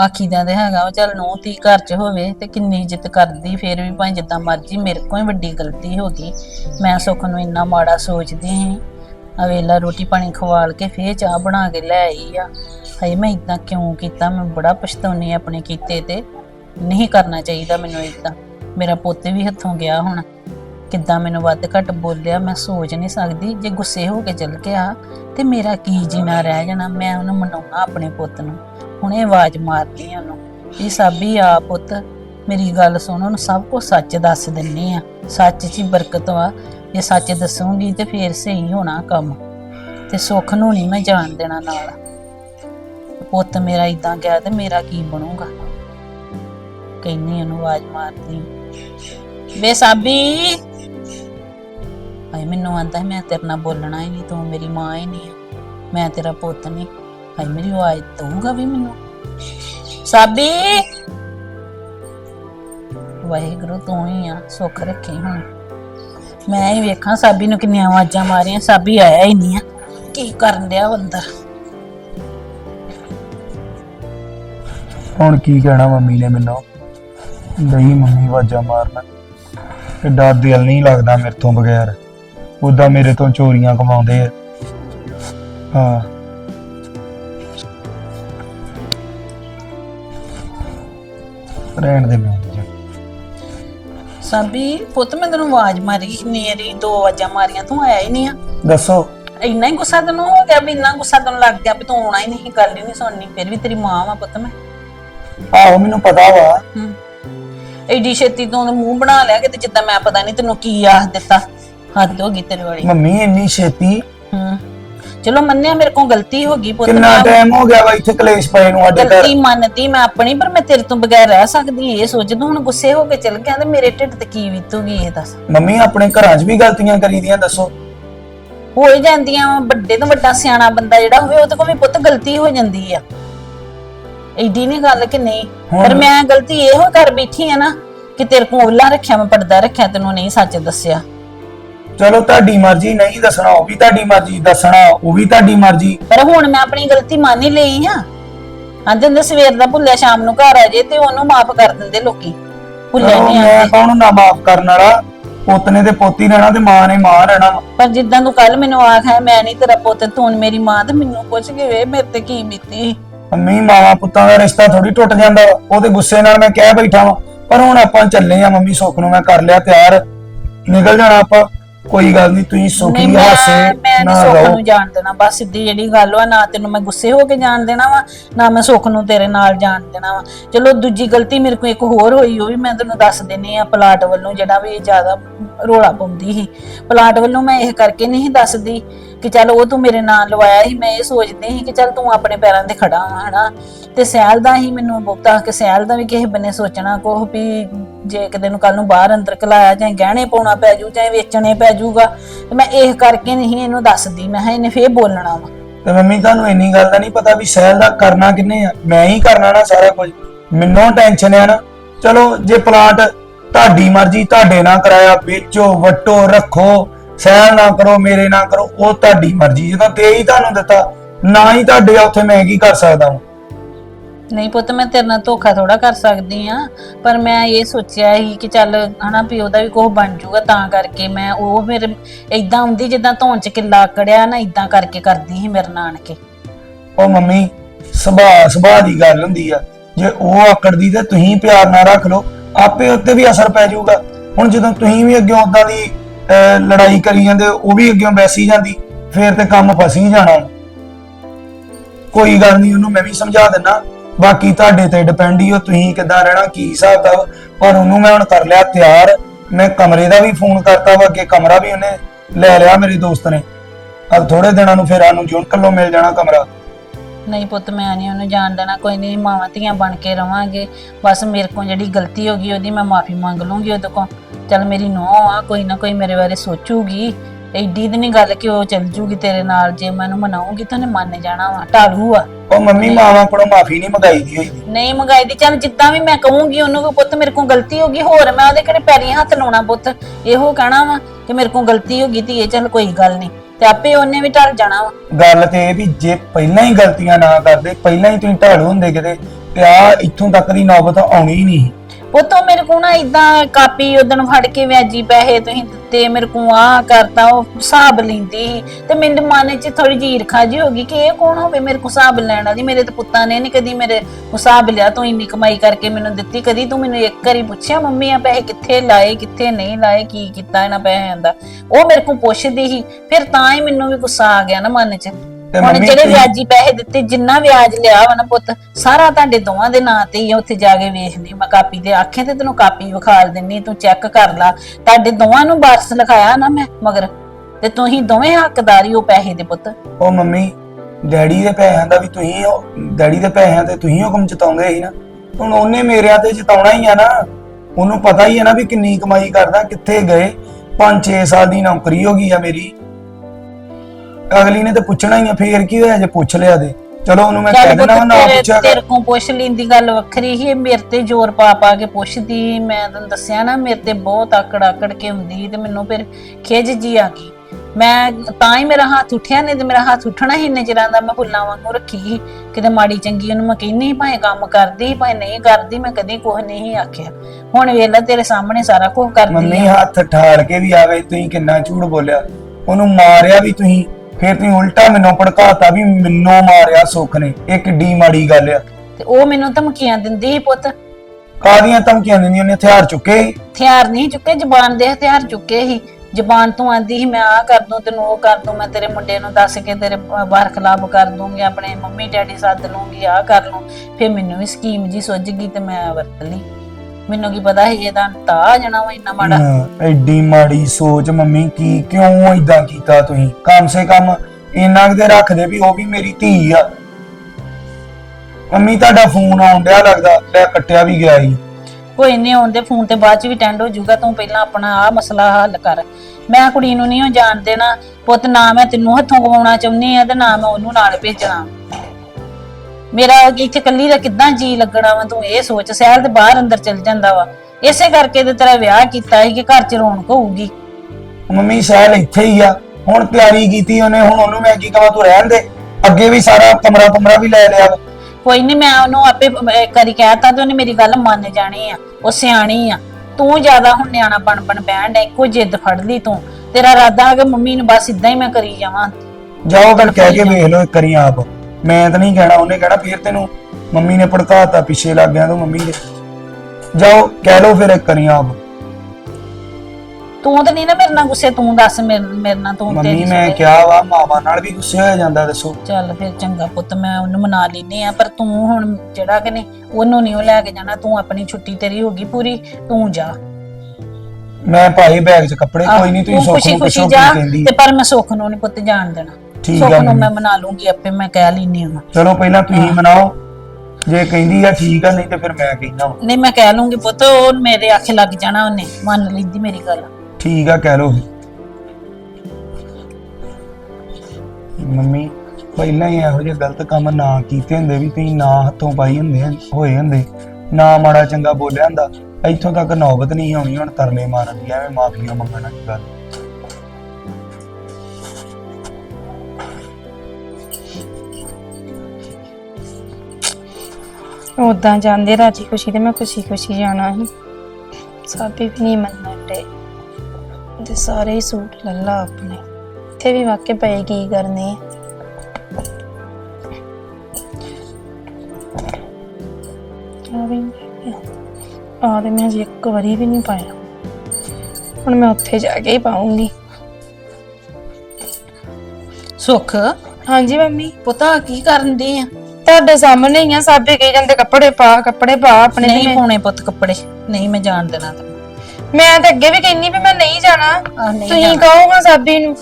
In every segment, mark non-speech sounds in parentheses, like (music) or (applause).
ਆਖੀਦਾ ਤੇ ਹੈਗਾ ਵਾ, ਚੱਲ ਨੂੰ ਤੀ ਘਰ 'ਚ ਹੋਵੇ ਤੇ ਕਿੰਨੀ ਇੱਜ਼ਤ ਕਰਦੀ, ਫੇਰ ਵੀ ਭਾਵੇਂ ਜਿੱਦਾਂ ਮਰਜ਼ੀ, ਮੇਰੇ ਕੋਲ ਹੀ ਵੱਡੀ ਗਲਤੀ ਹੋ ਗਈ। ਮੈਂ ਸੁੱਖ ਨੂੰ ਇੰਨਾ ਮਾੜਾ ਸੋਚਦੀ ਸੀ। ਅਵੇਲਾ ਰੋਟੀ ਪਾਣੀ ਖਵਾਲ ਕੇ ਫੇਰ ਚਾਹ ਬਣਾ ਕੇ ਲੈ ਆਈ ਆ। ਹਾਏ, ਮੈਂ ਇਦਾਂ ਕਿਉਂ ਕੀਤਾ? ਮੈਂ ਬੜਾ ਪਛਤਾਉਣੀ ਆਪਣੇ ਕੀਤੇ ਤੇ। ਨਹੀਂ ਕਰਨਾ ਚਾਹੀਦਾ ਮੈਨੂੰ ਇਦਾਂ ਮੇਰਾ ਪੁੱਤ ਵੀ ਹੱਥੋਂ ਗਿਆ ਹੁਣ। ਕਿੱਦਾਂ ਮੈਨੂੰ ਵੱਧ ਘੱਟ ਬੋਲਿਆ, ਮੈਂ ਸੋਚ ਨਹੀਂ ਸਕਦੀ। ਜੇ ਗੁੱਸੇ ਹੋ ਕੇ ਚੱਲ ਗਿਆ ਤੇ ਮੇਰਾ ਕੀ ਜੀਣਾ ਰਹਿ ਜਾਣਾ? ਮੈਂ ਉਹਨੂੰ ਮਨਾਉਣਾ ਆਪਣੇ ਪੁੱਤ ਨੂੰ। ਹੁਣੇ ਆਵਾਜ਼ ਮਾਰਦੀ ਆ ਉਹਨੂੰ ਇਹ ਸਾਬੀ ਆ ਪੁੱਤ, ਮੇਰੀ ਗੱਲ ਸੁਣ, ਉਹਨੂੰ ਸਭ ਕੁਝ ਸੱਚ ਦੱਸ ਦਿੰਨੀ ਆ। ਸੱਚ 'ਚ ਹੀ ਬਰਕਤ ਵਾ। ਜੇ ਸੱਚ ਦੱਸੂਗੀ ਤੇ ਫੇਰ ਸਹੀ ਹੋਣਾ ਕੰਮ। ਤੇ ਸੁੱਖ ਨੂੰ ਨਹੀਂ ਮੈਂ ਜਾਣ ਦੇਣਾ ਨਾਲ। ਪੁੱਤ ਮੇਰਾ ਇਦਾਂ ਗਿਆ ਤੇ ਮੇਰਾ ਕੀ ਬਣੂਗਾ? ਕਹਿੰਨੀ ਉਹਨੂੰ ਆਵਾਜ਼ ਮਾਰਦੀ। ਵੇ ਸਾਬੀ! ਹਾਏ, ਮੈਨੂੰ ਆਂਦਾ ਮੈਂ ਤੇਰੇ ਨਾਲ ਬੋਲਣਾ ਹੀ ਨਹੀਂ ਤੂੰ ਮੇਰੀ ਮਾਂ ਹੀ ਨਹੀਂ ਮੈਂ ਤੇਰਾ ਪੁੱਤ ਨਹੀਂ ਹਾਏ ਮੇਰੀ ਆਵਾਜ਼ ਦਊਗਾ ਵੀ ਮੈਨੂੰ? ਸਾਬੀ! ਵਾਹਿਗੁਰੂ, ਤੂੰ ਹੀ ਆ, ਸੁੱਖ ਰੱਖੀ ਹੁਣ। ਮੈਂ ਹੀ ਵੇਖਾਂ ਸਾਬੀ ਨੂੰ ਕਿੰਨੀਆਂ ਆਵਾਜ਼ਾਂ ਮਾਰੀਆਂ, ਸਾਬੀ ਆਇਆ ਹੀ ਨਹੀਂ ਆ। ਕੀ ਕਰਨ ਡਿਆ ਉਹ ਅੰਦਰ? ਹੁਣ ਕੀ ਕਹਿਣਾ ਮੰਮੀ ਨੇ ਮੈਨੂੰ? ਨਹੀਂ ਮੰਮੀ ਵਾਜਾ ਮਾਰਨਾ। ਕਿੱਡਾ ਦਿਲ ਨਹੀਂ ਲੱਗਦਾ ਮੇਰੇ ਤੋਂ ਬਗੈਰ। ਉਦਾਂ ਮੇਰੇ ਤੋਂ ਚੋਰੀਆਂ ਕਮਾਉਂਦੇ ਆ। ਹਾਂ। ਰਹਿਣ ਦੇ ਮੈਂ। ਸਾਬੀ ਪੁੱਤ ਮੈਂ ਤੈਨੂੰ ਆਵਾਜ਼ ਮਾਰੀ ਨੇਰੀ ਦੋ ਆਵਾਜ਼ਾਂ ਮਾਰੀਆਂ ਤੂੰ ਆਇਆ ਹੀ ਨਹੀਂ ਆ। ਦੱਸੋ। ਇੰਨਾ ਹੀ ਗੁੱਸਾ ਤੈਨੂੰ ਹੋ ਗਿਆ ਵੀ ਇੰਨਾ ਗੁੱਸਾ ਤੈਨੂੰ ਲੱਗ ਗਿਆ ਵੀ ਤੂੰ ਆਉਣਾ ਹੀ ਨਹੀਂ ਗੱਲ ਹੀ ਨਹੀਂ ਸੁਣਨੀ ਫਿਰ ਵੀ ਤੇਰੀ ਮਾਂ ਵਾ ਪੁੱਤ ਮੈਂ। ਆਹੋ ਮੈਨੂੰ ਪਤਾ ਵਾ। ਹੂੰ। ਐਡੀ ਛੇਤੀ ਤੂੰ ਮੂੰਹ ਬਣਾ ਲਿਆ ਕਿ ਜਿੱਦਾਂ ਮੈਂ ਪਤਾ ਨਹੀਂ ਤੈਨੂੰ ਕੀ ਆਖ ਦਿੱਤਾ। ਹੱਦ ਹੋ ਗਈ ਤੇਰੇ ਵਾਲੀ। ਮੰਮੀ ਇੰਨੀ ਛੇਤੀ? ਹੂੰ। ਚਲੋ ਮੰਨਿਆ ਮੇਰੇ ਕੋਲ ਗਲਤੀ ਹੋ ਗਈ ਪੁੱਤ ਕਿੰਨਾ ਮੈਂ ਟਾਈਮ ਹੋ ਗਿਆ ਵਾ ਇੱਥੇ ਕਲੇਸ਼ ਪਏ ਨੂੰ ਸਾਡੇ ਘਰ? ਗਲਤੀ ਮੰਨਦੀ ਮੈਂ ਆਪਣੀ ਪਰ ਮੈਂ ਤੇਰੇ ਤੋਂ ਬਗੈਰ ਰਹਿ ਸਕਦੀ ਇਹ ਸੋਚ ਤੂੰ ਹੁਣ ਗੁੱਸੇ ਹੋ ਕੇ ਚਲ ਗਿਆ ਤੇ ਮੇਰੇ ਢਿੱਡ ਤੇ ਕੀ ਬੀਤੂਗੀ ਇਹ ਦੱਸ। ਮੰਮੀ ਆਪਣੇ ਘਰਾਂ 'ਚ ਵੀ ਗਲਤੀਆਂ ਕਰੀਦੀਆਂ ਦੱਸੋ। ਹੋ ਹੀ ਜਾਂਦੀਆਂ ਵਾਂ, ਵੱਡੇ ਤੋਂ ਵੱਡਾ ਸਿਆਣਾ ਬੰਦਾ ਜਿਹੜਾ ਹੋਵੇ ਉਹਦੇ ਕੋਲ ਵੀ ਪੁੱਤ ਗਲਤੀ ਹੋ ਜਾਂਦੀ ਆ। ਐਡੀ ਨਹੀਂ ਗੱਲ ਕਿ ਨਹੀਂ ਪਰ ਮੈਂ ਗਲਤੀ ਇਹੋ ਕਰ ਬੈਠੀ ਆ ਨਾ ਕਿ ਤੇਰੇ ਕੋਲ ਉਹਲਾ ਰੱਖਿਆ ਮੈਂ ਪਰਦਾ ਰੱਖਿਆ ਤੈਨੂੰ ਨਹੀਂ ਸੱਚ ਦੱਸਿਆ। ਚਲੋ ਤੁਹਾਡੀ ਮਰਜ਼ੀ ਨਹੀਂ ਦੱਸਣਾ ਉਹ ਵੀ ਤੁਹਾਡੀ ਮਰਜ਼ੀ ਦੱਸਣਾ ਉਹ ਵੀ ਤੁਹਾਡੀ ਮਰਜ਼ੀ। ਪਰ ਹੁਣ ਮੈਂ ਆਪਣੀ ਗਲਤੀ ਮੰਨ ਹੀ ਲਈ ਆ ਆਂਦੇ ਹੁੰਦੇ ਸਵੇਰ ਦਾ ਭੁੱਲਿਆ ਸ਼ਾਮ ਨੂੰ ਘਰ ਆ ਜੇ ਤੇ ਉਹਨੂੰ ਮਾਫ ਕਰ ਦਿੰਦੇ ਲੋਕੀ। ਭੁੱਲਿਆ ਚਲੋ ਨਹੀਂ ਮੈਂ ਆਂਦੇ ਕੌਣ ਨਾ ਮਾਫ ਕਰਨ ਵਾਲਾ। ਪੁੱਤ ਨੇ ਤੇ ਪੋਤੀ ਰਹਿਣਾ ਤੇ ਮਾਂ ਨੇ ਮਾਂ ਰਹਿਣਾ ਵਾ। ਪਰ ਜਿੱਦਾਂ ਤੂੰ ਕੱਲ ਮੈਨੂੰ ਆਖਿਆ ਮੈਂ ਨਹੀਂ ਤੇਰਾ ਪੁੱਤ ਤੂੰ ਮੇਰੀ ਮਾਂ ਤੇ ਮੈਨੂੰ ਪੁੱਛ ਕੇ ਵੇ ਮੇਰੇ ਤੇ ਕੀ ਬੀਤੀ। ਮੰਮੀ ਮਾਵਾ ਪੁੱਤਾਂ ਦਾ ਰਿਸ਼ਤਾ ਥੋੜੀ ਟੁੱਟ ਜਾਂਦਾ ਵਾ। ਉਹਦੇ ਗੁੱਸੇ ਨਾਲ ਮੈਂ ਕਹਿ ਬੈਠਾ ਵਾਂ। ਪਰ ਹੁਣ ਆਪਾਂ ਚੱਲੇ ਆ ਮੰਮੀ ਸੁੱਖ ਨੂੰ ਮੈਂ ਕਰ ਲਿਆ ਤਿਆਰ। ਨਿਕਲ ਜਾਣਾ ਆਪਾਂ। ਕੋਈ ਗੱਲ ਨਹੀਂ ਤੁਸੀਂ ਨਹੀਂ ਸੁਖੀ ਮੈਂ ਹਾਸੇ ਮੈਂ ਨੀ ਨਾ ਸੁੱਖ ਰਹੋ। ਨੂੰ ਜਾਣ ਦੇਣਾ ਬਸ ਸਿੱਧੀ ਜਿਹੜੀ ਗੱਲ ਵਾ ਨਾ ਤੈਨੂੰ ਮੈਂ ਗੁੱਸੇ ਹੋ ਕੇ ਜਾਣ ਦੇਣਾ ਵਾ ਨਾ ਮੈਂ ਸੁੱਖ ਨੂੰ ਤੇਰੇ ਨਾਲ ਜਾਣ ਦੇਣਾ ਵਾ। ਚਲੋ ਦੂਜੀ ਗਲਤੀ ਮੇਰੇ ਕੋਲ ਇੱਕ ਹੋਰ ਹੋਈ ਉਹ ਵੀ ਮੈਂ ਤੈਨੂੰ ਦੱਸ ਦਿੰਨੀ ਆ ਪਲਾਟ ਵੱਲੋਂ ਜਿਹੜਾ ਵੀ ਜ਼ਿਆਦਾ ਰੋਲਾ ਪਾਉਂਦੀ ਸੀ। ਪਲਾਟ ਵੱਲੋਂ ਮੈਂ ਇਹ ਕਰਕੇ ਨਹੀਂ ਦੱਸਦੀ। ਕਿ ਚੱਲ ਉਹ ਤੂੰ ਮੇਰੇ ਨਾਲ ਲਵਾਇਆ ਸੀ, ਮੈਂ ਇਹ ਸੋਚਦੀ ਸੀ ਕਿ ਚੱਲ ਤੂੰ ਆਪਣੇ ਪੈਰਾਂ ਤੇ ਖੜਾ ਵਾ, ਹਨਾ। ਤੇ ਸੈਲ ਦਾ ਹੀ ਮੈਨੂੰ ਬਹੁਤਾ, ਕਿ ਸੈਲ ਦਾ ਵੀ ਕਿਸੇ ਬੰਨੇ ਸੋਚਣਾ ਕੋਹ ਵੀ ਜੇ ਕਿਤੇ ਨੂੰ ਕੱਲ ਨੂੰ ਬਾਹਰ ਅੰਦਰ ਕਲਾਇਆ ਜਾਂ ਗਹਿਣੇ ਪਾਉਣਾ ਪੈ ਜੂ ਜਾਂ ਵੇਚਣੇ ਪੈ ਜੂਗਾ, ਤੇ ਮੈਂ ਇਹ ਕਰਕੇ ਨਹੀਂ ਇਹਨੂੰ ਦੱਸਦੀ, ਮੈਂ ਕਿਹਾ ਇਹਨੇ ਫੇਰ ਬੋਲਣਾ ਵਾ। ਤੇ ਮੰਮੀ, ਤੁਹਾਨੂੰ ਇੰਨੀ ਗੱਲ ਦਾ ਨਹੀਂ ਪਤਾ ਵੀ ਸਹਿਲ ਦਾ ਕਰਨਾ ਕਿੰਨੇ ਆ। ਮੈਂ ਹੀ ਕਰਨਾ ਨਾ ਸਾਰਾ ਕੁਝ। ਮੈਨੂੰ ਟੈਨਸ਼ਨ ਆ ਨਾ। ਚਲੋ, ਜੇ ਪਲਾਟ ਤੁਹਾਡੀ ਮਰਜ਼ੀ, ਤੁਹਾਡੇ ਨਾਲ ਕਰਾਇਆ, ਵੇਚੋ ਵਟੋ ਰੱਖੋ। ਸਹਿਲ ਨਾ ਕਰੋ ਮੇਰੇ ਨਾਲ ਕਰੋ ਉਹ ਤੁਹਾਡੀ ਮਰਜ਼ੀ ਜਦੋਂ ਤੇ ਹੀ ਤੁਹਾਨੂੰ ਦਿੱਤਾ ਨਾ ਹੀ ਤੁਹਾਡੇ ਉੱਥੇ ਮੈਂ ਕੀ ਕਰ ਸਕਦਾ ਹਾਂ ਨਹੀਂ ਪੁੱਤ ਮੈਂ ਤੇਰੇ ਨਾਲ ਧੋਖਾ ਥੋੜਾ ਕਰ ਸਕਦੀ ਆ ਪਰ ਮੈਂ ਇਹ ਸੋਚਿਆ ਸੀ ਕਿ ਚੱਲ ਹਨਾ ਵੀ ਉਹਦਾ ਵੀ ਕੁਝ ਬਣ ਜਾਊਗਾ ਤਾਂ ਕਰਕੇ ਮੈਂ ਉਹ ਫਿਰ ਇਦਾਂ ਹੁੰਦੀ ਜਿੱਦਾਂ ਧੌਣ ਚ ਕਿੱਲਾ ਆਕੜਿਆ ਨਾ ਇਦਾਂ ਕਰਕੇ ਕਰਦੀ ਸੀ ਮੇਰੇ ਨਾਲ ਆਣ ਕੇ ਉਹ ਮੰਮੀ ਸੁਭਾਅ ਸੁਭਾਅ ਦੀ ਗੱਲ ਹੁੰਦੀ ਆ ਜੇ ਉਹ ਆਕੜਦੀ ਤੇ ਤੁਸੀਂ ਪਿਆਰ ਨਾਲ ਰੱਖ ਲਓ ਆਪੇ ਉੱਤੇ ਵੀ ਅਸਰ ਪੈ ਜਾਊਗਾ। ਹੁਣ ਜਦੋਂ ਤੁਸੀਂ ਵੀ ਅੱਗੇ ਉਦਾਂ ਦੀ ਅਹ, ਲੜਾਈ ਕਰੀ ਜਾਂਦੇ ਉਹ ਵੀ ਅੱਗੇ ਬੈਸੀ ਜਾਂਦੀ ਫੇਰ ਤੇ ਕੰਮ ਫਸੀ ਜਾਣਾ। ਕੋਈ ਗੱਲ ਨਹੀਂ ਉਹਨੂੰ ਮੈਂ ਵੀ ਸਮਝਾ ਦਿੰਦਾ। ਬਾਕੀ ਤੁਹਾਡੇ ਤੇ ਡਿਪੈਂਡ ਹੀ ਹੋ ਤੁਸੀਂ ਕਿੱਦਾਂ ਰਹਿਣਾ ਕੀ ਹਿਸਾਬ ਦਾ ਪਰ ਉਹਨੂੰ ਮੈਂ ਹੁਣ ਕਰ ਲਿਆ ਤਿਆਰ। ਮੈਂ ਕਮਰੇ ਦਾ ਵੀ ਫੋਨ ਕਰਤਾ ਵਾ ਅੱਗੇ ਕਮਰਾ ਵੀ ਉਹਨੇ ਲੈ ਲਿਆ ਮੇਰੇ ਦੋਸਤ ਨੇ। ਅਬ ਥੋੜੇ ਦਿਨਾਂ ਨੂੰ ਫਿਰ ਸਾਨੂੰ ਜੁਨ ਕੱਲੋ ਮਿਲ ਜਾਣਾ ਕਮਰਾ। ਨਹੀਂ ਪੁੱਤ ਮੈਂ ਨਹੀਂ ਉਹਨੂੰ ਜਾਣ ਦੇਣਾ ਕੋਈ ਨਹੀਂ ਮਾਵਾਂ ਧੀਆਂ ਬਣ ਕੇ ਰਵਾਂਗੇ। ਬਸ ਮੇਰੇ ਕੋਲ ਜਿਹੜੀ ਗਲਤੀ ਹੋ ਗਈ ਉਹਦੀ ਮੈਂ ਮਾਫੀ ਮੰਗ ਲੂੰਗੀ ਉਹਦੇ ਕੋਲ। ਚੱਲ ਮੇਰੀ ਨੂੰਹ ਆ ਕੋਈ ਨਾ ਕੋਈ ਮੇਰੇ ਬਾਰੇ ਸੋਚੂਗੀ। ਐਡੀ ਦੀ ਨਹੀਂ ਗੱਲ ਕਿ ਉਹ ਚੱਲ ਜੂਗੀ ਤੇਰੇ ਨਾਲ ਜੇ ਮੈਂ ਉਹਨੂੰ ਮਨਾਉਂਗੀ ਤਾਂ ਉਹਨੇ ਮੰਨ ਜਾਣਾ ਵਾ ਢਾਲੂ ਆ। ਉਹ ਮੰਮੀ ਮਾਵਾਂ ਕੋਲੋਂ ਮਾਫੀ ਨਹੀਂ ਮੰਗਾਈ ਦੀ ਹੋਈ ਨਹੀਂ ਮੰਗਾਈ ਦੀ ਚੱਲ ਜਿੱਦਾਂ ਵੀ ਮੈਂ ਕਹੂੰਗੀ ਉਹਨੂੰ ਕਿ ਪੁੱਤ ਮੇਰੇ ਕੋਲ ਗਲਤੀ ਹੋ ਗਈ ਹੋਰ ਮੈਂ ਉਹਦੇ ਕਿਹੜੇ ਪੈਰੀਂ ਹੱਥ ਲਾਉਣਾ ਪੁੱਤ। ਇਹੋ ਕਹਿਣਾ ਵਾ ਕਿ ਮੇਰੇ ਕੋਲ ਗਲਤੀ ਹੋ ਗਈ ਧੀਏ ਚੱਲ ਕੋਈ ਗੱਲ ਨਹੀਂ। ਤੇ ਆਪੇ ਉਹਨੇ ਵੀ ਟਲ ਜਾਣਾ ਵਾ। ਗੱਲ ਤੇ ਇਹ ਵੀ ਜੇ ਪਹਿਲਾਂ ਹੀ ਗਲਤੀਆਂ ਨਾ ਕਰਦੇ, ਪਹਿਲਾਂ ਹੀ ਤੁਸੀਂ ਢਾਲੂ ਹੁੰਦੇ ਕਿਤੇ, ਤੇ ਆ ਇੱਥੋਂ ਤੱਕ ਦੀ ਨੌਬਤ ਆਉਣੀ ਹੀ ਨਹੀਂ। ਉਤੋਂ ਮੇਰੇ ਕੋ ਨਾ ਇਦਾਂ ਕਾਪੀ ਉਦਣ ਫੜ ਕੇ ਵਿਆਜੀ ਪੈਸੇ ਤੁਸੀਂ ਦਿੱਤੇ, ਮੇਰੇ ਕੋ ਆ ਕਰਤਾ, ਉਹ ਹਿਸਾਬ ਲੈਂਦੀ ਸੀ। ਤੇ ਮੇਰੇ ਮਨ 'ਚ ਥੋੜੀ ਜਿਹੀ ਈਰਖਾ ਜੀ ਹੋ ਗਈ ਕਿ ਇਹ ਕੌਣ ਹੋਵੇ ਮੇਰੇ ਕੋ ਹਿਸਾਬ ਲੈਣ ਵਾਲੀ? ਮੇਰੇ ਤੇ ਪੁੱਤਾਂ ਨੇ ਨਹੀਂ ਕਦੀ ਮੇਰੇ ਕੋ ਹਿਸਾਬ ਲਿਆ, ਤੂੰ ਇੰਨੀ ਕਮਾਈ ਕਰਕੇ ਮੈਨੂੰ ਦਿੱਤੀ, ਕਦੀ ਤੂੰ ਮੈਨੂੰ ਇੱਕ ਵਾਰੀ ਪੁੱਛਿਆ ਮੰਮੀ ਆ ਪੈਸੇ ਕਿੱਥੇ ਲਾਏ, ਕਿੱਥੇ ਨਹੀਂ ਲਾਏ, ਕੀ ਕੀਤਾ ਇਹਨਾਂ ਪੈਸਿਆਂ ਦਾ? ਉਹ ਮੇਰੇ ਕੋਲ ਪੁੱਛਦੀ ਸੀ, ਫਿਰ ਤਾਂ ਹੀ ਮੈਨੂੰ ਵੀ ਗੁੱਸਾ ਆ ਗਿਆ ਨਾ ਮਨ 'ਚ। ਤੇ ਹੁਣ ਮੰਮੀ ਜਿਹੜੇ ਤੁਸੀਂ- ਵਿਆਜੀ ਪੈਸੇ ਦਿੱਤੇ ਜਿੰਨਾ ਵਿਆਜ ਲਿਆ ਵਾ ਨਾ ਪੁੱਤ ਸਾਰਾ ਤੁਹਾਡੇ ਦੋਵਾਂ ਦੇ ਨਾਂ ਤੇ ਹੀ ਆ, ਉੱਥੇ ਜਾ ਕੇ ਵੇਖ ਲਈ ਮੈਂ ਕਾਪੀ ਤੇ ਆਖੇ ਤੇ ਤੈਨੂੰ ਕਾਪੀ ਵਿਖਾਲ ਦਿੰਨੀ ਤੂੰ ਚੈੱਕ ਕਰ ਲਾ। ਤੁਹਾਡੇ ਦੋਵਾਂ ਨੂੰ ਵਾਰਸ ਲਿਖਾਇਆ ਨਾ ਮੈਂ ਮਗਰ। ਤੇ ਤੁਸੀਂ ਦੋਵੇਂ ਹੱਕਦਾਰੀ ਉਹ ਪੈਸੇ ਦੇ ਪੁੱਤ। ਉਹ ਮੰਮੀ ਡੈਡੀ ਦੇ ਪੈਸਿਆਂ ਦਾ ਵੀ ਤੁਸੀਂ ਉਹ- ਡੈਡੀ ਦੇ ਪੈਸਿਆਂ ਤੇ ਤੁਸੀਂ ਹੁਕਮ ਚਤਾਉਂਦੇ ਸੀ ਨਾ। ਹੁਣ ਉਹਨੇ ਮੇਰਿਆਂ ਤੇ ਚਤਾਉਣਾ ਹੀ ਆ ਨਾ। ਉਹਨੂੰ ਪਤਾ ਹੀ ਆ ਨਾ ਵੀ ਕਿੰਨੀ ਕਮਾਈ ਕਰਦਾ ਕਿੱਥੇ ਗਏ। 5-6 ਸਾਲ ਦੀ ਨੌਕਰੀ ਹੋ ਗਈ ਆ ਮੇਰੀ। ਅਗਲੀ ਨੇ ਤੇ ਪੁੱਛਣਾ ਹੀ ਆ ਫੇਰ ਕੀ ਹੋਇਆ ਜੇ ਪੁੱਛ ਲਿਆ ਤੇ। ਚਲੋ ਉਹਨੂੰ ਮੈਂ ਕਹਿ ਚੱਲ ਦੇਣਾ ਵਾ ਪੁੱਤ ਨਾ ਤੇਰੇ ਪੁੱਛਿਆ ਤੇਰੇ ਕੋਲ ਪੁੱਛ ਲੈਂਦੀ ਗੱਲ ਵੱਖਰੀ ਸੀ ਇਹ ਮੇਰੇ ਤੇ ਜ਼ੋਰ ਪਾ ਪਾ ਕੇ ਪੁੱਛਦੀ ਮੈਂ ਤੈਨੂੰ ਦੱਸਿਆ ਨਾ ਮੇਰੇ ਤੇ ਬਹੁਤ ਆਕੜ ਆਕੜ ਕੇ ਹੁੰਦੀ ਤੇ ਮੈਨੂੰ ਫਿਰ ਖਿਜ ਜੀ ਆ ਗਈ। ਮੈਂ ਤਾਂ ਹੀ ਮੇਰਾ ਹੱਥ ਉੱਠਿਆ ਨਹੀਂ ਤੇ ਮੇਰਾ ਹੱਥ ਉੱਠਣਾ ਹੀ ਇੰਨੇ ਚਿਰਾਂ ਦਾ ਮੈਂ ਫੁੱਲਾਂ ਵਾਂਗੂ ਰੱਖੀ ਸੀ। ਕਿਤੇ ਮਾੜੀ ਚੰਗੀ ਉਹਨੂੰ ਮੈਂ ਕਹਿੰਦੀ ਸੀ, ਭਾਵੇਂ ਕੰਮ ਕਰਦੀ ਭਾਵੇਂ ਨਹੀਂ ਕਰਦੀ ਮੈਂ ਕਦੀ ਕੁਝ ਨਹੀਂ ਆਖਿਆ। ਹੁਣ ਵੇਖ ਲੈ ਤੇਰੇ ਸਾਹਮਣੇ ਸਾਰਾ ਕੁਝ ਕਰਦੀ ਮੰਮੀ ਆ। ਹੱਥ ਠਾੜ ਕੇ ਵੀ ਆਵੇ ਤੁਸੀਂ ਕਿੰਨਾ ਝੂਠ ਬੋਲਿਆ। ਉਹਨੂੰ ਮਾਰਿਆ ਵੀ ਤੁਸੀਂ ਫੇਰ ਤੁਸੀਂ ਉਲਟਾ ਮੈਨੂੰ ਭੜਕਾਤਾ ਵੀ ਮੈਨੂੰ ਮਾਰਿਆ ਸੁੱਖ ਨੇ। ਇਹ ਕਿੱਡੀ ਮਾੜੀ ਗੱਲ ਆ। ਤੇ ਉਹ ਮੈਨੂੰ ਧਮਕੀਆਂ ਦਿੰਦੀ ਸੀ ਪੁੱਤ। ਕਾਦੀਆਂ ਧਮਕੀਆਂ ਦਿੰਦੀਆਂ ਨੇ? ਹਥਿਆਰ ਚੁੱਕੇ? ਹਥਿਆਰ ਨਹੀਂ ਚੁੱਕੇ ਜ਼ਬਾਨ ਦੇ ਹਥਿਆਰ ਚੁੱਕੇ ਸੀ। ਜ਼ਬਾਨ ਤੋਂ ਆਂਦੀ ਸੀ ਮੈਂ ਆ ਕਰ ਦੂੰ ਤੈਨੂੰ ਉਹ ਕਰ ਦੂੰ ਮੈਂ ਤੇਰੇ ਮੁੰਡੇ ਨੂੰ ਦੱਸ ਕੇ ਤੇਰੇ ਬਾਹਰ ਖਿਲਾਫ ਕਰ ਦੂੰਗੀ ਆਪਣੇ ਮੰਮੀ ਡੈਡੀ ਸੱਦ ਲੂੰਗੀ ਆ ਕਰ ਲੂੰ। ਫਿਰ ਮੈਨੂੰ ਵੀ ਸਕੀਮ ਜੀ ਸੁੱਝ ਗਈ ਤੇ ਮੈਂ ਵਰਤ ਲਈ। ਮੈਨੂੰ ਕੀ ਪਤਾ ਸੀ ਇਹਦਾ ਤਾਂ ਆ ਜਾਣਾ ਵਾ ਇੰਨਾ ਮਾੜਾ। ਐਡੀ ਮਾੜੀ ਸੋਚ ਮੰਮੀ ਕੀ ਕਿਉਂ ਇਦਾਂ ਕੀਤਾ ਤੁਸੀਂ? ਕਮ ਸੇ ਕਮ ਇੰਨਾ ਕਿਤੇ ਰੱਖਦੇ ਵੀ ਉਹ ਵੀ ਮੇਰੀ ਧੀ ਆ। ਮੰਮੀ ਤੁਹਾਡਾ ਫੋਨ ਆਉਣ ਡਿਆ ਲੱਗਦਾ ਲੈ ਕੱਟਿਆ ਵੀ ਗਿਆ ਸੀ। ਕੋਈ ਨਹੀਂ ਆਉਂਦੇ ਫੋਨ ਤੇ ਬਾਅਦ ਚ ਵੀ ਟੈਂਡ ਹੋ ਜਾਊਗਾ ਤੂੰ ਪਹਿਲਾਂ ਆਪਣਾ ਆ ਮਸਲਾ ਹੱਲ ਕਰ। ਮੈਂ ਕੁੜੀ ਨੂੰ ਨਹੀਂ ਜਾਣ ਦੇਣਾ ਪੁੱਤ ਨਾ ਮੈਂ ਤੈਨੂੰ ਹੱਥੋਂ ਗਵਾਉਣਾ ਚਾਹੁੰਦੀ ਆ ਤੇ ਨਾ ਮੈਂ ਉਹਨੂੰ ਨਾਲ ਭੇਜਣਾ। ਮੇਰਾ ਇੱਥੇ ਕੱਲੀ ਦਾ ਕਿੱਦਾਂ ਜੀ ਲੱਗਣਾ ਵਾ? ਤੂੰ ਇਹ ਸੋਚ ਸਹਿਰ ਦੇ ਬਾਹਰ ਅੰਦਰ ਚੱਲ ਜਾਂਦਾ ਵਾ। ਇਸੇ ਕਰਕੇ ਤੇ ਤੇਰਾ ਵਿਆਹ ਕੀਤਾ ਸੀ ਕਿ ਘਰ ਚ ਰੌਣਕ ਹੋਊਗੀ। ਮੰਮੀ ਸਹਿਲ ਇੱਥੇ ਹੀ ਆ। ਹੁਣ ਤਿਆਰੀ ਕੀਤੀ ਉਹਨੇ ਹੁਣ ਉਹਨੂੰ ਮੈਂ ਕੀ ਕਹਾਂ ਤੂੰ ਰਹਿਣ ਦੇ। ਅੱਗੇ ਵੀ ਸਾਰਾ ਕਮਰਾ ਕਮਰਾ ਵੀ ਲੈ ਲਿਆ ਵਾ। ਕੋਈ ਨਹੀਂ ਮੈਂ ਉਹਨੂੰ ਆਪੇ ਇੱਕ ਵਾਰੀ ਕਹਿਤਾ ਤੇ ਉਹਨੇ ਮੇਰੀ ਗੱਲ ਮੰਨ ਜਾਣੀ ਆ। ਉਹ ਸਿਆਣੀ ਆ। ਤੂੰ ਜ਼ਿਆਦਾ ਹੁਣ ਨਿਆਣਾ ਬਣ ਬਣ ਬੈਣ ਡੈ ਇੱਕੋ ਜਿੱਦ ਫੜ ਲਈ ਤੂੰ। ਤੇਰਾ ਇਰਾਦਾ ਆ ਕਿ ਮੰਮੀ ਨੂੰ ਬਸ ਇਦਾਂ ਹੀ ਮੈਂ ਕਰੀ ਜਾਵਾਂ। ਜਾਓ ਫਿਰ ਕਹਿ ਕੇ ਵੇਖ ਲਓ ਇੱਕ ਵਾਰੀ ਆਪ। ਮੈਂ ਤਾਂ ਨਹੀਂ ਕਹਿਣਾ ਉਹਨੇ ਕਹਿਣਾ ਫਿਰ ਤੈਨੂੰ ਮੰਮੀ ਨੇ ਭੜਕਾਤਾ ਪਿੱਛੇ ਲੱਗ ਗਿਆ ਤੂੰ ਮੰਮੀ ਦੇ। ਜਾਓ ਕਹਿ ਲਓ ਫਿਰ ਇੱਕ ਵਾਰੀ ਆਪ। ਤੂੰ ਤਾਂ ਨਹੀਂ ਨਾ ਮੇਰੇ ਨਾਲ ਗੁੱਸੇ ਤੂੰ ਦੱਸ ਮੇਰੇ ਮੇਰੇ ਨਾਲ ਤੂੰ ਮੰਮੀ ਮੈਂ। ਕਿਹਾ ਵਾ ਮਾਵਾ ਨਾਲ ਵੀ ਗੁੱਸੇ ਹੋ ਜਾਂਦਾ ਦੱਸੋ। ਚੱਲ ਫਿਰ ਚੰਗਾ ਪੁੱਤ ਮੈਂ ਉਹਨੂੰ ਮਨਾ ਲੈਨੀ ਆ ਪਰ ਤੂੰ ਹੁਣ ਜਿਹੜਾ ਕਿ ਨਹੀਂ ਉਹਨੂੰ ਨਹੀਂ ਉਹ ਲੈ ਕੇ ਜਾਣਾ ਤੂੰ ਆਪਣੀ ਛੁੱਟੀ ਤੇਰੀ ਹੋ ਗਈ ਪੂਰੀ ਤੂੰ ਜਾ। ਮੈਂ ਪਾਏ ਬੈਗ 'ਚ ਕੱਪੜੇ ਕੋਈ ਨਹੀਂ ਤੁਸੀਂ ਤੂੰ ਸੁੱਖ ਨੂੰ ਖੁਸ਼ੀ ਪੁੱਛੋ ਜਾ ਤੇ ਪਰ ਮੈਂ ਸੁੱਖ ਨੂੰ ਨਹੀਂ ਪੁੱਤ ਜਾਣ ਦੇਣਾ। ਠੀਕ ਸੁੱਖ ਆ ਨੂੰ। ਮੈਂ ਮਨਾ ਲੂੰਗੀ ਆਪੇ ਮੈਂ ਕਹਿ ਲੈਨੀ ਹਾਂ। ਚਲੋ ਪਹਿਲਾਂ ਤੁਸੀਂ ਮਨਾਓ ਜੇ ਕਹਿੰਦੀ ਆ ਠੀਕ ਆ ਨਹੀਂ ਤੇ ਫਿਰ ਮੈਂ ਕਹਿੰਦਾ ਵਾ। ਨਹੀਂ ਮੈਂ ਕਹਿ ਲੂੰਗੀ ਪੁੱਤ ਉਹ ਮੇਰੇ ਆਖੇ ਲੱਗ ਜਾਣਾ ਉਹਨੇ ਮੰਨ ਲੈਂਦੀ ਮੇਰੀ ਗੱਲ। ਠੀਕ ਆ ਕਹਿ ਫਿਰ। ਮੰਮੀ ਪਹਿਲਾਂ ਹੀ ਇਹੋ ਜਿਹੇ ਗਲਤ ਕੰਮ ਨਾ ਕੀਤੇ ਹੁੰਦੇ ਵੀ ਤੁਸੀਂ ਨਾ ਹੱਥੋਂ ਪਾਈ ਹੁੰਦੇ ਹੋਏ ਹੁੰਦੇ। ਨਾ ਮਾੜਾ ਚੰਗਾ ਬੋਲਿਆ ਹੁੰਦਾ। ਇੱਥੋਂ ਤੱਕ ਨੌਬਤ ਨਹੀਂ ਆਉਣੀ ਹੁਣ ਤਰਲੇ ਮਾਰਨ ਦੀ ਐਵੇਂ ਮਾਫੀਆਂ ਮੰਗਣ ਵਾਲੀ ਗੱਲ। ਉਦਾਂ ਜਾਂਦੇ ਰਾਜੀ ਖੁਸ਼ੀ ਤੇ ਮੈਂ ਖੁਸ਼ੀ ਖੁਸ਼ੀ ਜਾਣਾ ਸੀ। ਸਾਬੀ ਵੀ ਨਹੀਂ ਮੰਨਣ ਦੇ ਤੇ ਸਾਰੇ ਹੀ ਸੂਟ ਲੱਲਾ ਆਪਣੇ। ਇੱਥੇ ਵੀ ਵਾਕੇ ਪਏ ਕੀ ਕਰਨੇ ਆ। ਵੀ ਆ ਤੇ ਮੈਂ ਅਜੇ ਇੱਕ ਵਾਰੀ ਵੀ ਨਹੀਂ ਪਾਇਆ। ਹੁਣ ਮੈਂ ਉੱਥੇ ਜਾ ਕੇ ਹੀ ਪਾਉਂਗੀ ਸੁੱਖ? ਹਾਂਜੀ ਮੰਮੀ ਪੁੱਤਾ ਕੀ ਕਰਨ ਦੀ ਆ? ਤੁਹਾਡੇ ਸਾਹਮਣੇ ਹੀ ਆ ਸਾਬੇ ਕਹੀ ਜਾਂਦੇ ਕੱਪੜੇ ਪਾ ਕੱਪੜੇ ਪਾ ਆਪਣੇ ਤੇ ਨਹੀਂ ਮੈਂ- ਪਾਉਣੇ ਪੁੱਤ ਕੱਪੜੇ। ਨਹੀਂ ਮੈਂ ਜਾਣ ਦੇਣਾ ਤੈਨੂੰ। ਮੈਂ ਤਾਂ ਅੱਗੇ ਵੀ ਕਹਿੰਨੀ ਵੀ ਮੈਂ ਨਹੀਂ ਜਾਣਾ। ਨਹੀਂ ਤੁਸੀਂ ਜਾਣਾ। ਕਹੋਗਾ ਸਾਬੀ ਨੂੰ?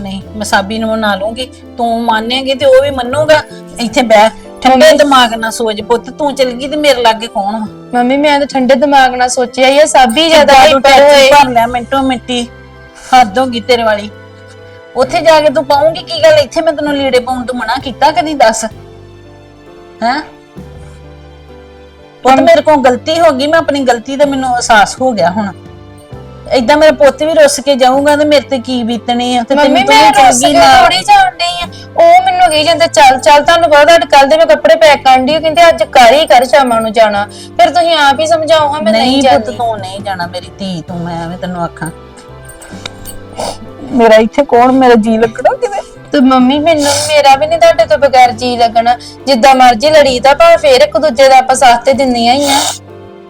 ਨਹੀਂ ਮੈਂ ਸਾਬੀ ਨੂੰ ਮਨਾ ਲੂੰਗੀ। ਤੂੰ ਮੰਨੇਗੀ ਤੇ ਉਹ ਵੀ ਮੰਨੂਗਾ। ਇੱਥੇ ਬਹਿ ਠੰਡੇ ਦਿਮਾਗ ਨਾਲ ਸੋਚ ਪੁੱਤ ਤੂੰ ਚਲ ਗਈ ਤੇ ਮੇਰੇ ਲਾਗੇ ਕੌਣ ਵਾ ਮੰਮੀ ਮੈਂ ਤਾਂ ਠੰਡੇ ਦਿਮਾਗ ਨਾਲ ਸੋਚਿਆ ਹੀ ਆ ਸਾਬੀ ਜ਼ਿਆਦਾ ਹਾਈਪਰ ਟੈਚੀ ਹੋਏ। ਭਰ ਲਿਆ ਮਿੰਟੋ ਮਿੰਟੀ। ਹੱਦ ਹੋ ਗਈ ਤੇਰੇ ਵਾਲੀ। ਉੱਥੇ ਜਾ ਕੇ ਤੂੰ ਪਾਉਂਗੀ ਕੀ ਗੱਲ? ਇੱਥੇ ਮੈਂ ਤੈਨੂੰ ਲੀੜੇ ਪਾਉਣ ਤੋਂ ਮਨਾ ਕੀਤਾ ਕਦੀ ਦੱਸ। ਹੈਂ? ਪੁੱਤ ਮੇਰੇ ਕੋਲ ਗਲਤੀ ਹੋ ਗਈ ਮੈਂ ਆਪਣੀ ਗਲਤੀ ਦਾ ਮੈਨੂੰ ਅਹਿਸਾਸ ਹੋ ਗਿਆ ਹੁਣ। ਏਦਾਂ ਮੇਰਾ ਪੁੱਤ ਵੀ ਰੁੱਸ ਕੇ ਜਾਊਗਾ ਤੇ ਮੇਰੇ ਤੇ ਕੀ ਬੀਤਣੇ ਆ ਤੇ ਮੰਮੀ ਮੈਂ ਰਸ ਚੰਗੀ ਨਾਲ ਥੋੜੀ ਜਾਣ ਡਈ ਆ। ਉਹ ਮੈਨੂੰ ਕਹੀ ਜਾਂਦੇ ਚੱਲ ਚੱਲ ਤੁਹਾਨੂੰ ਪਤਾ ਤੁਹਾਡੇ ਕੱਲ ਦੇ ਮੈਂ ਕੱਪੜੇ ਪੈਕ ਕਰਨ ਦੀ ਕਹਿੰਦੇ ਅੱਜ ਕਰ ਹੀ ਕਰ ਸ਼ਾਮਾਂ ਨੂੰ ਜਾਣਾ। ਫਿਰ ਤੁਸੀਂ ਆਪ ਹੀ ਸਮਝਾਓ ਹਾਂ ਮੈਂ ਨਹੀਂ ਨਹੀਂ ਪੁੱਤ ਜਾਂਦੀ। ਤੂੰ ਨਹੀਂ ਜਾਣਾ ਮੇਰੀ ਧੀ ਤੂੰ ਮੈਂ ਐਵੇਂ ਤੈਨੂੰ ਆਖਾਂ। ਮੇਰਾ ਇੱਥੇ ਕੌਣ ਮੇਰਾ ਜੀ ਲੱਗਣਾ ਕਿਤੇ? ਤੇ ਮੰਮੀ ਮੈਨੂੰ ਮੇਰਾ ਵੀ ਨਹੀਂ ਤੁਹਾਡੇ ਤੋਂ ਬਗੈਰ ਜੀ ਲੱਗਣਾ। ਜਿੱਦਾਂ ਮਰਜ਼ੀ ਲੜੀ ਤਾਂ ਪਰ ਫੇਰ ਇੱਕ ਦੂਜੇ ਦਾ ਆਪਾਂ ਸਾਥ ਤੇ ਦਿੰਦੀਆਂ ਹੀ ਆ।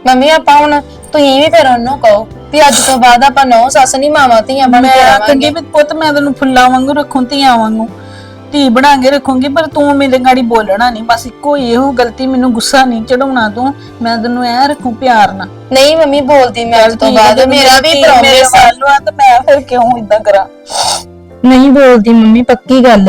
ਮੰਮੀ ਆਪਾਂ ਹੁਣ ਤੁਸੀਂ ਵੀ ਫਿਰ ਉਹਨੂੰ ਕਹੋ ਵੀ ਅੱਜ ਤੋਂ ਬਾਅਦ ਆਪਾਂ ਨੌ ਸੱਸ ਨਹੀਂ ਮਾਵਾਂ ਧੀਆਂ ਬਣ ਕੇ ਮੈਂ ਰਵਾਂਗੇ ਕਹਿੰਦੀ ਵੀ ਪੁੱਤ ਮੈਂ ਤੈਨੂੰ ਫੁੱਲਾਂ ਵਾਂਗੂ ਰੱਖੂੰ ਧੀਆਂ ਵਾਂਗੂ। ਧੀ ਬਣਾ ਕੇ ਰੱਖੂੰਗੀ ਪਰ ਤੂੰ ਮੇਰੇ ਗਾੜੀ ਬੋਲਣਾ ਨਹੀਂ ਬਸ ਇੱਕੋ ਹੀ ਇਹੋ ਗਲਤੀ ਮੈਨੂੰ ਗੁੱਸਾ ਨਹੀਂ ਚੜਾਉਣਾ ਤੂੰ। ਮੈਂ ਤੈਨੂੰ ਐ ਰੱਖੂ ਪਿਆਰ ਨਾਲ। ਨਹੀਂ ਮੰਮੀ ਬੋਲਦੀ ਮੈਂ ਅੱਜ ਤੋਂ ਬਾਅਦ। ਮੇਰਾ ਵੀ ਪ੍ਰੋਮਿਸ ਆ। ਵੱਲ ਆ ਤੇ ਮੈਂ ਫਿਰ ਕਿਉਂ ਇਦਾਂ ਕਰਾਂ? ਨਹੀਂ ਬੋਲਦੀ ਮੰਮੀ ਪੱਕੀ ਗੱਲ।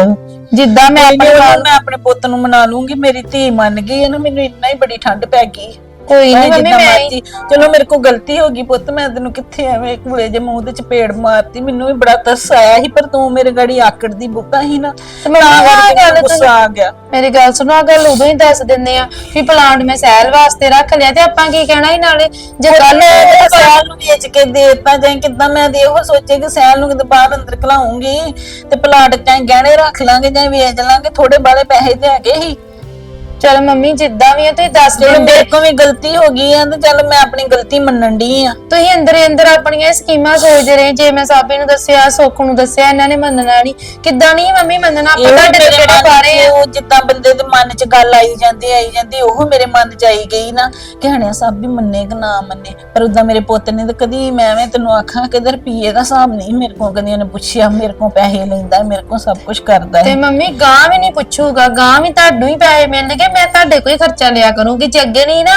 ਜਿੱਦਾਂ ਮੈਂ ਕੋਈ ਨੀ, ਆਪਣੇ ਮੈਂ ਆਪਣੇ ਪੁੱਤ ਨੂੰ ਮਨਾ ਲੂੰਗੀ ਮੇਰੀ ਧੀ ਮੰਨ ਗਈ ਹੈ ਨਾ ਮੈਨੂੰ ਇੰਨਾ ਹੀ ਬੜੀ ਠੰਡ ਪੈ ਗਈ। ਕੋਈ ਨਹੀਂ ਮੰਮੀ ਜਿੱਦਾਂ ਮੈਂ ਮਰਜ਼ੀ। ਚਲੋ ਮੇਰੇ ਕੋਲ ਗਲਤੀ ਹੋ ਗਈ ਪੁੱਤ ਮੈਂ ਤੈਨੂੰ ਕਿੱਥੇ ਐਵੇਂ ਕੂੜੇ ਜੇ ਮੂੰਹ ਤੇ ਚਪੇੜ ਮਾਰਤੀ ਮੈਨੂੰ ਵੀ ਬੜਾ ਤਰਸ ਆਇਆ ਸੀ ਪਰ ਤੂੰ ਮੇਰੇ ਗਾੜੀ ਆਕੜ ਦੀ ਬੁੱਕਾ ਸੀ ਨਾ ਤੇ ਮੈਂ ਤਾਂ ਆਹ ਕਰਕੇ ਗੱਲ ਮੈਨੂੰ ਗੁੱਸਾ ਆ ਗਿਆ। ਮੇਰੀ ਗੱਲ ਸੁਣੋ ਆ ਗੱਲ ਉਦੋਂ ਹੀ ਦੱਸ ਦਿੰਦੇ ਆ ਵੀ ਪਲਾਂਟ ਮੈਂ ਸੈਲ ਵਾਸਤੇ ਰੱਖ ਲਿਆ ਤੇ ਆਪਾਂ ਕੀ ਕਹਿਣਾ ਸੀ ਨਾਲੇ? ਜੇ ਕੱਲ ਸੈਲ ਨੂੰ ਵੇਚ ਕੇ ਦੇਤਾ ਜਾਂ ਕਿਦਾਂ ਮੈਂ ਤੇ ਇਹੋ ਸੋਚੇ ਕਿ ਸੈਲ ਨੂੰ ਕਿਤੇ ਬਾਹਰ ਅੰਦਰ ਖਲਾਉਂਗੀ ਤੇ ਪਲਾਟ ਚਾਹੇ ਗਹਿਣੇ ਰੱਖ ਲਾਂਗੇ ਜਾਂ ਵੇਚ ਲਾਂਗੇ ਥੋੜੇ ਬਾਲੇ ਪੈਸੇ ਦੇ ਕੇ ਹੀ ਚਲ ਮੰਮੀ ਜਿੱਦਾਂ ਵੀ ਆ ਤੁਸੀਂ ਦੱਸ ਚਲੋ ਦਿੰਦੇ ਮੇਰੇ ਕੋਲ ਵੀ ਗਲਤੀ ਹੋ ਗਈ ਆ ਤੇ ਚੱਲ ਮੈਂ ਆਪਣੀ ਗਲਤੀ ਮੰਨਣ ਦੀ ਆ। ਤੁਸੀਂ ਅੰਦਰ ਅੰਦਰ ਆਪਣੀਆਂ ਸਕੀਮਾਂ ਸੋਚਦੇ ਰਹੇ। ਜੇ ਮੈਂ ਸਾਬੇ ਨੂੰ ਦੱਸਿਆ ਸੁੱਖ ਨੂੰ ਦੱਸਿਆ ਇਹਨਾਂ ਨੇ ਮੰਨਣਾ ਨਹੀਂ। ਕਿੱਦਾਂ ਨਹੀਂ ਮੰਮੀ ਮੰਨਣਾ? ਆਪਾਂ ਤੁਹਾਡੇ ਤੋਂ ਕਿਹੜੇ ਪਾਰੇ ਚ ਉਹ ਜਿੱਦਾਂ ਬੰਦੇ ਦੇ ਮਨ 'ਚ ਗੱਲ ਆਈ ਜਾਂਦੀ ਆਈ ਜਾਂਦੀ ਉਹ ਮੇਰੇ ਮਨ 'ਚ ਆਈ ਗਈ ਨਾ। ਕਿ ਹਣਿਆ ਸਭ ਵੀ ਮੰਨੇ ਕਿ ਨਾ ਮੰਨੇ? ਪਰ ਉਦਾਂ ਮੇਰੇ ਪੁੱਤ ਨੇ ਤਾਂ ਕਦੀ ਮੈਂ ਐਵੇਂ ਤੈਨੂੰ ਆਖਾਂ ਕਿ ਰੁਪਈਏ ਦਾ ਹਿਸਾਬ ਨਹੀਂ। ਮੇਰੇ ਕੋਲ ਕਦੀ ਉਹਨੇ ਪੁੱਛਿਆ ਮੇਰੇ ਕੋਲ ਪੈਸੇ ਲੈਂਦਾ ਮੇਰੇ ਕੋਲ ਸਭ ਕੁਝ ਕਰਦਾ ਤੇ ਹੈ। ਮੰਮੀ ਗਾਂ ਵੀ ਨਹੀਂ ਪੁੱਛੂਗਾ ਗਾਂ ਵੀ ਤੁਹਾਨੂੰ ਹੀ ਪੈਸੇ ਮਿਲਣਗੇ। ਮੈਂ ਤੁਹਾਡੇ ਕੋਈ ਖਰਚਾ ਲਿਆ ਕਰੂੰਗੀ। ਜੇ ਅੱਗੇ ਨਹੀਂ ਨਾ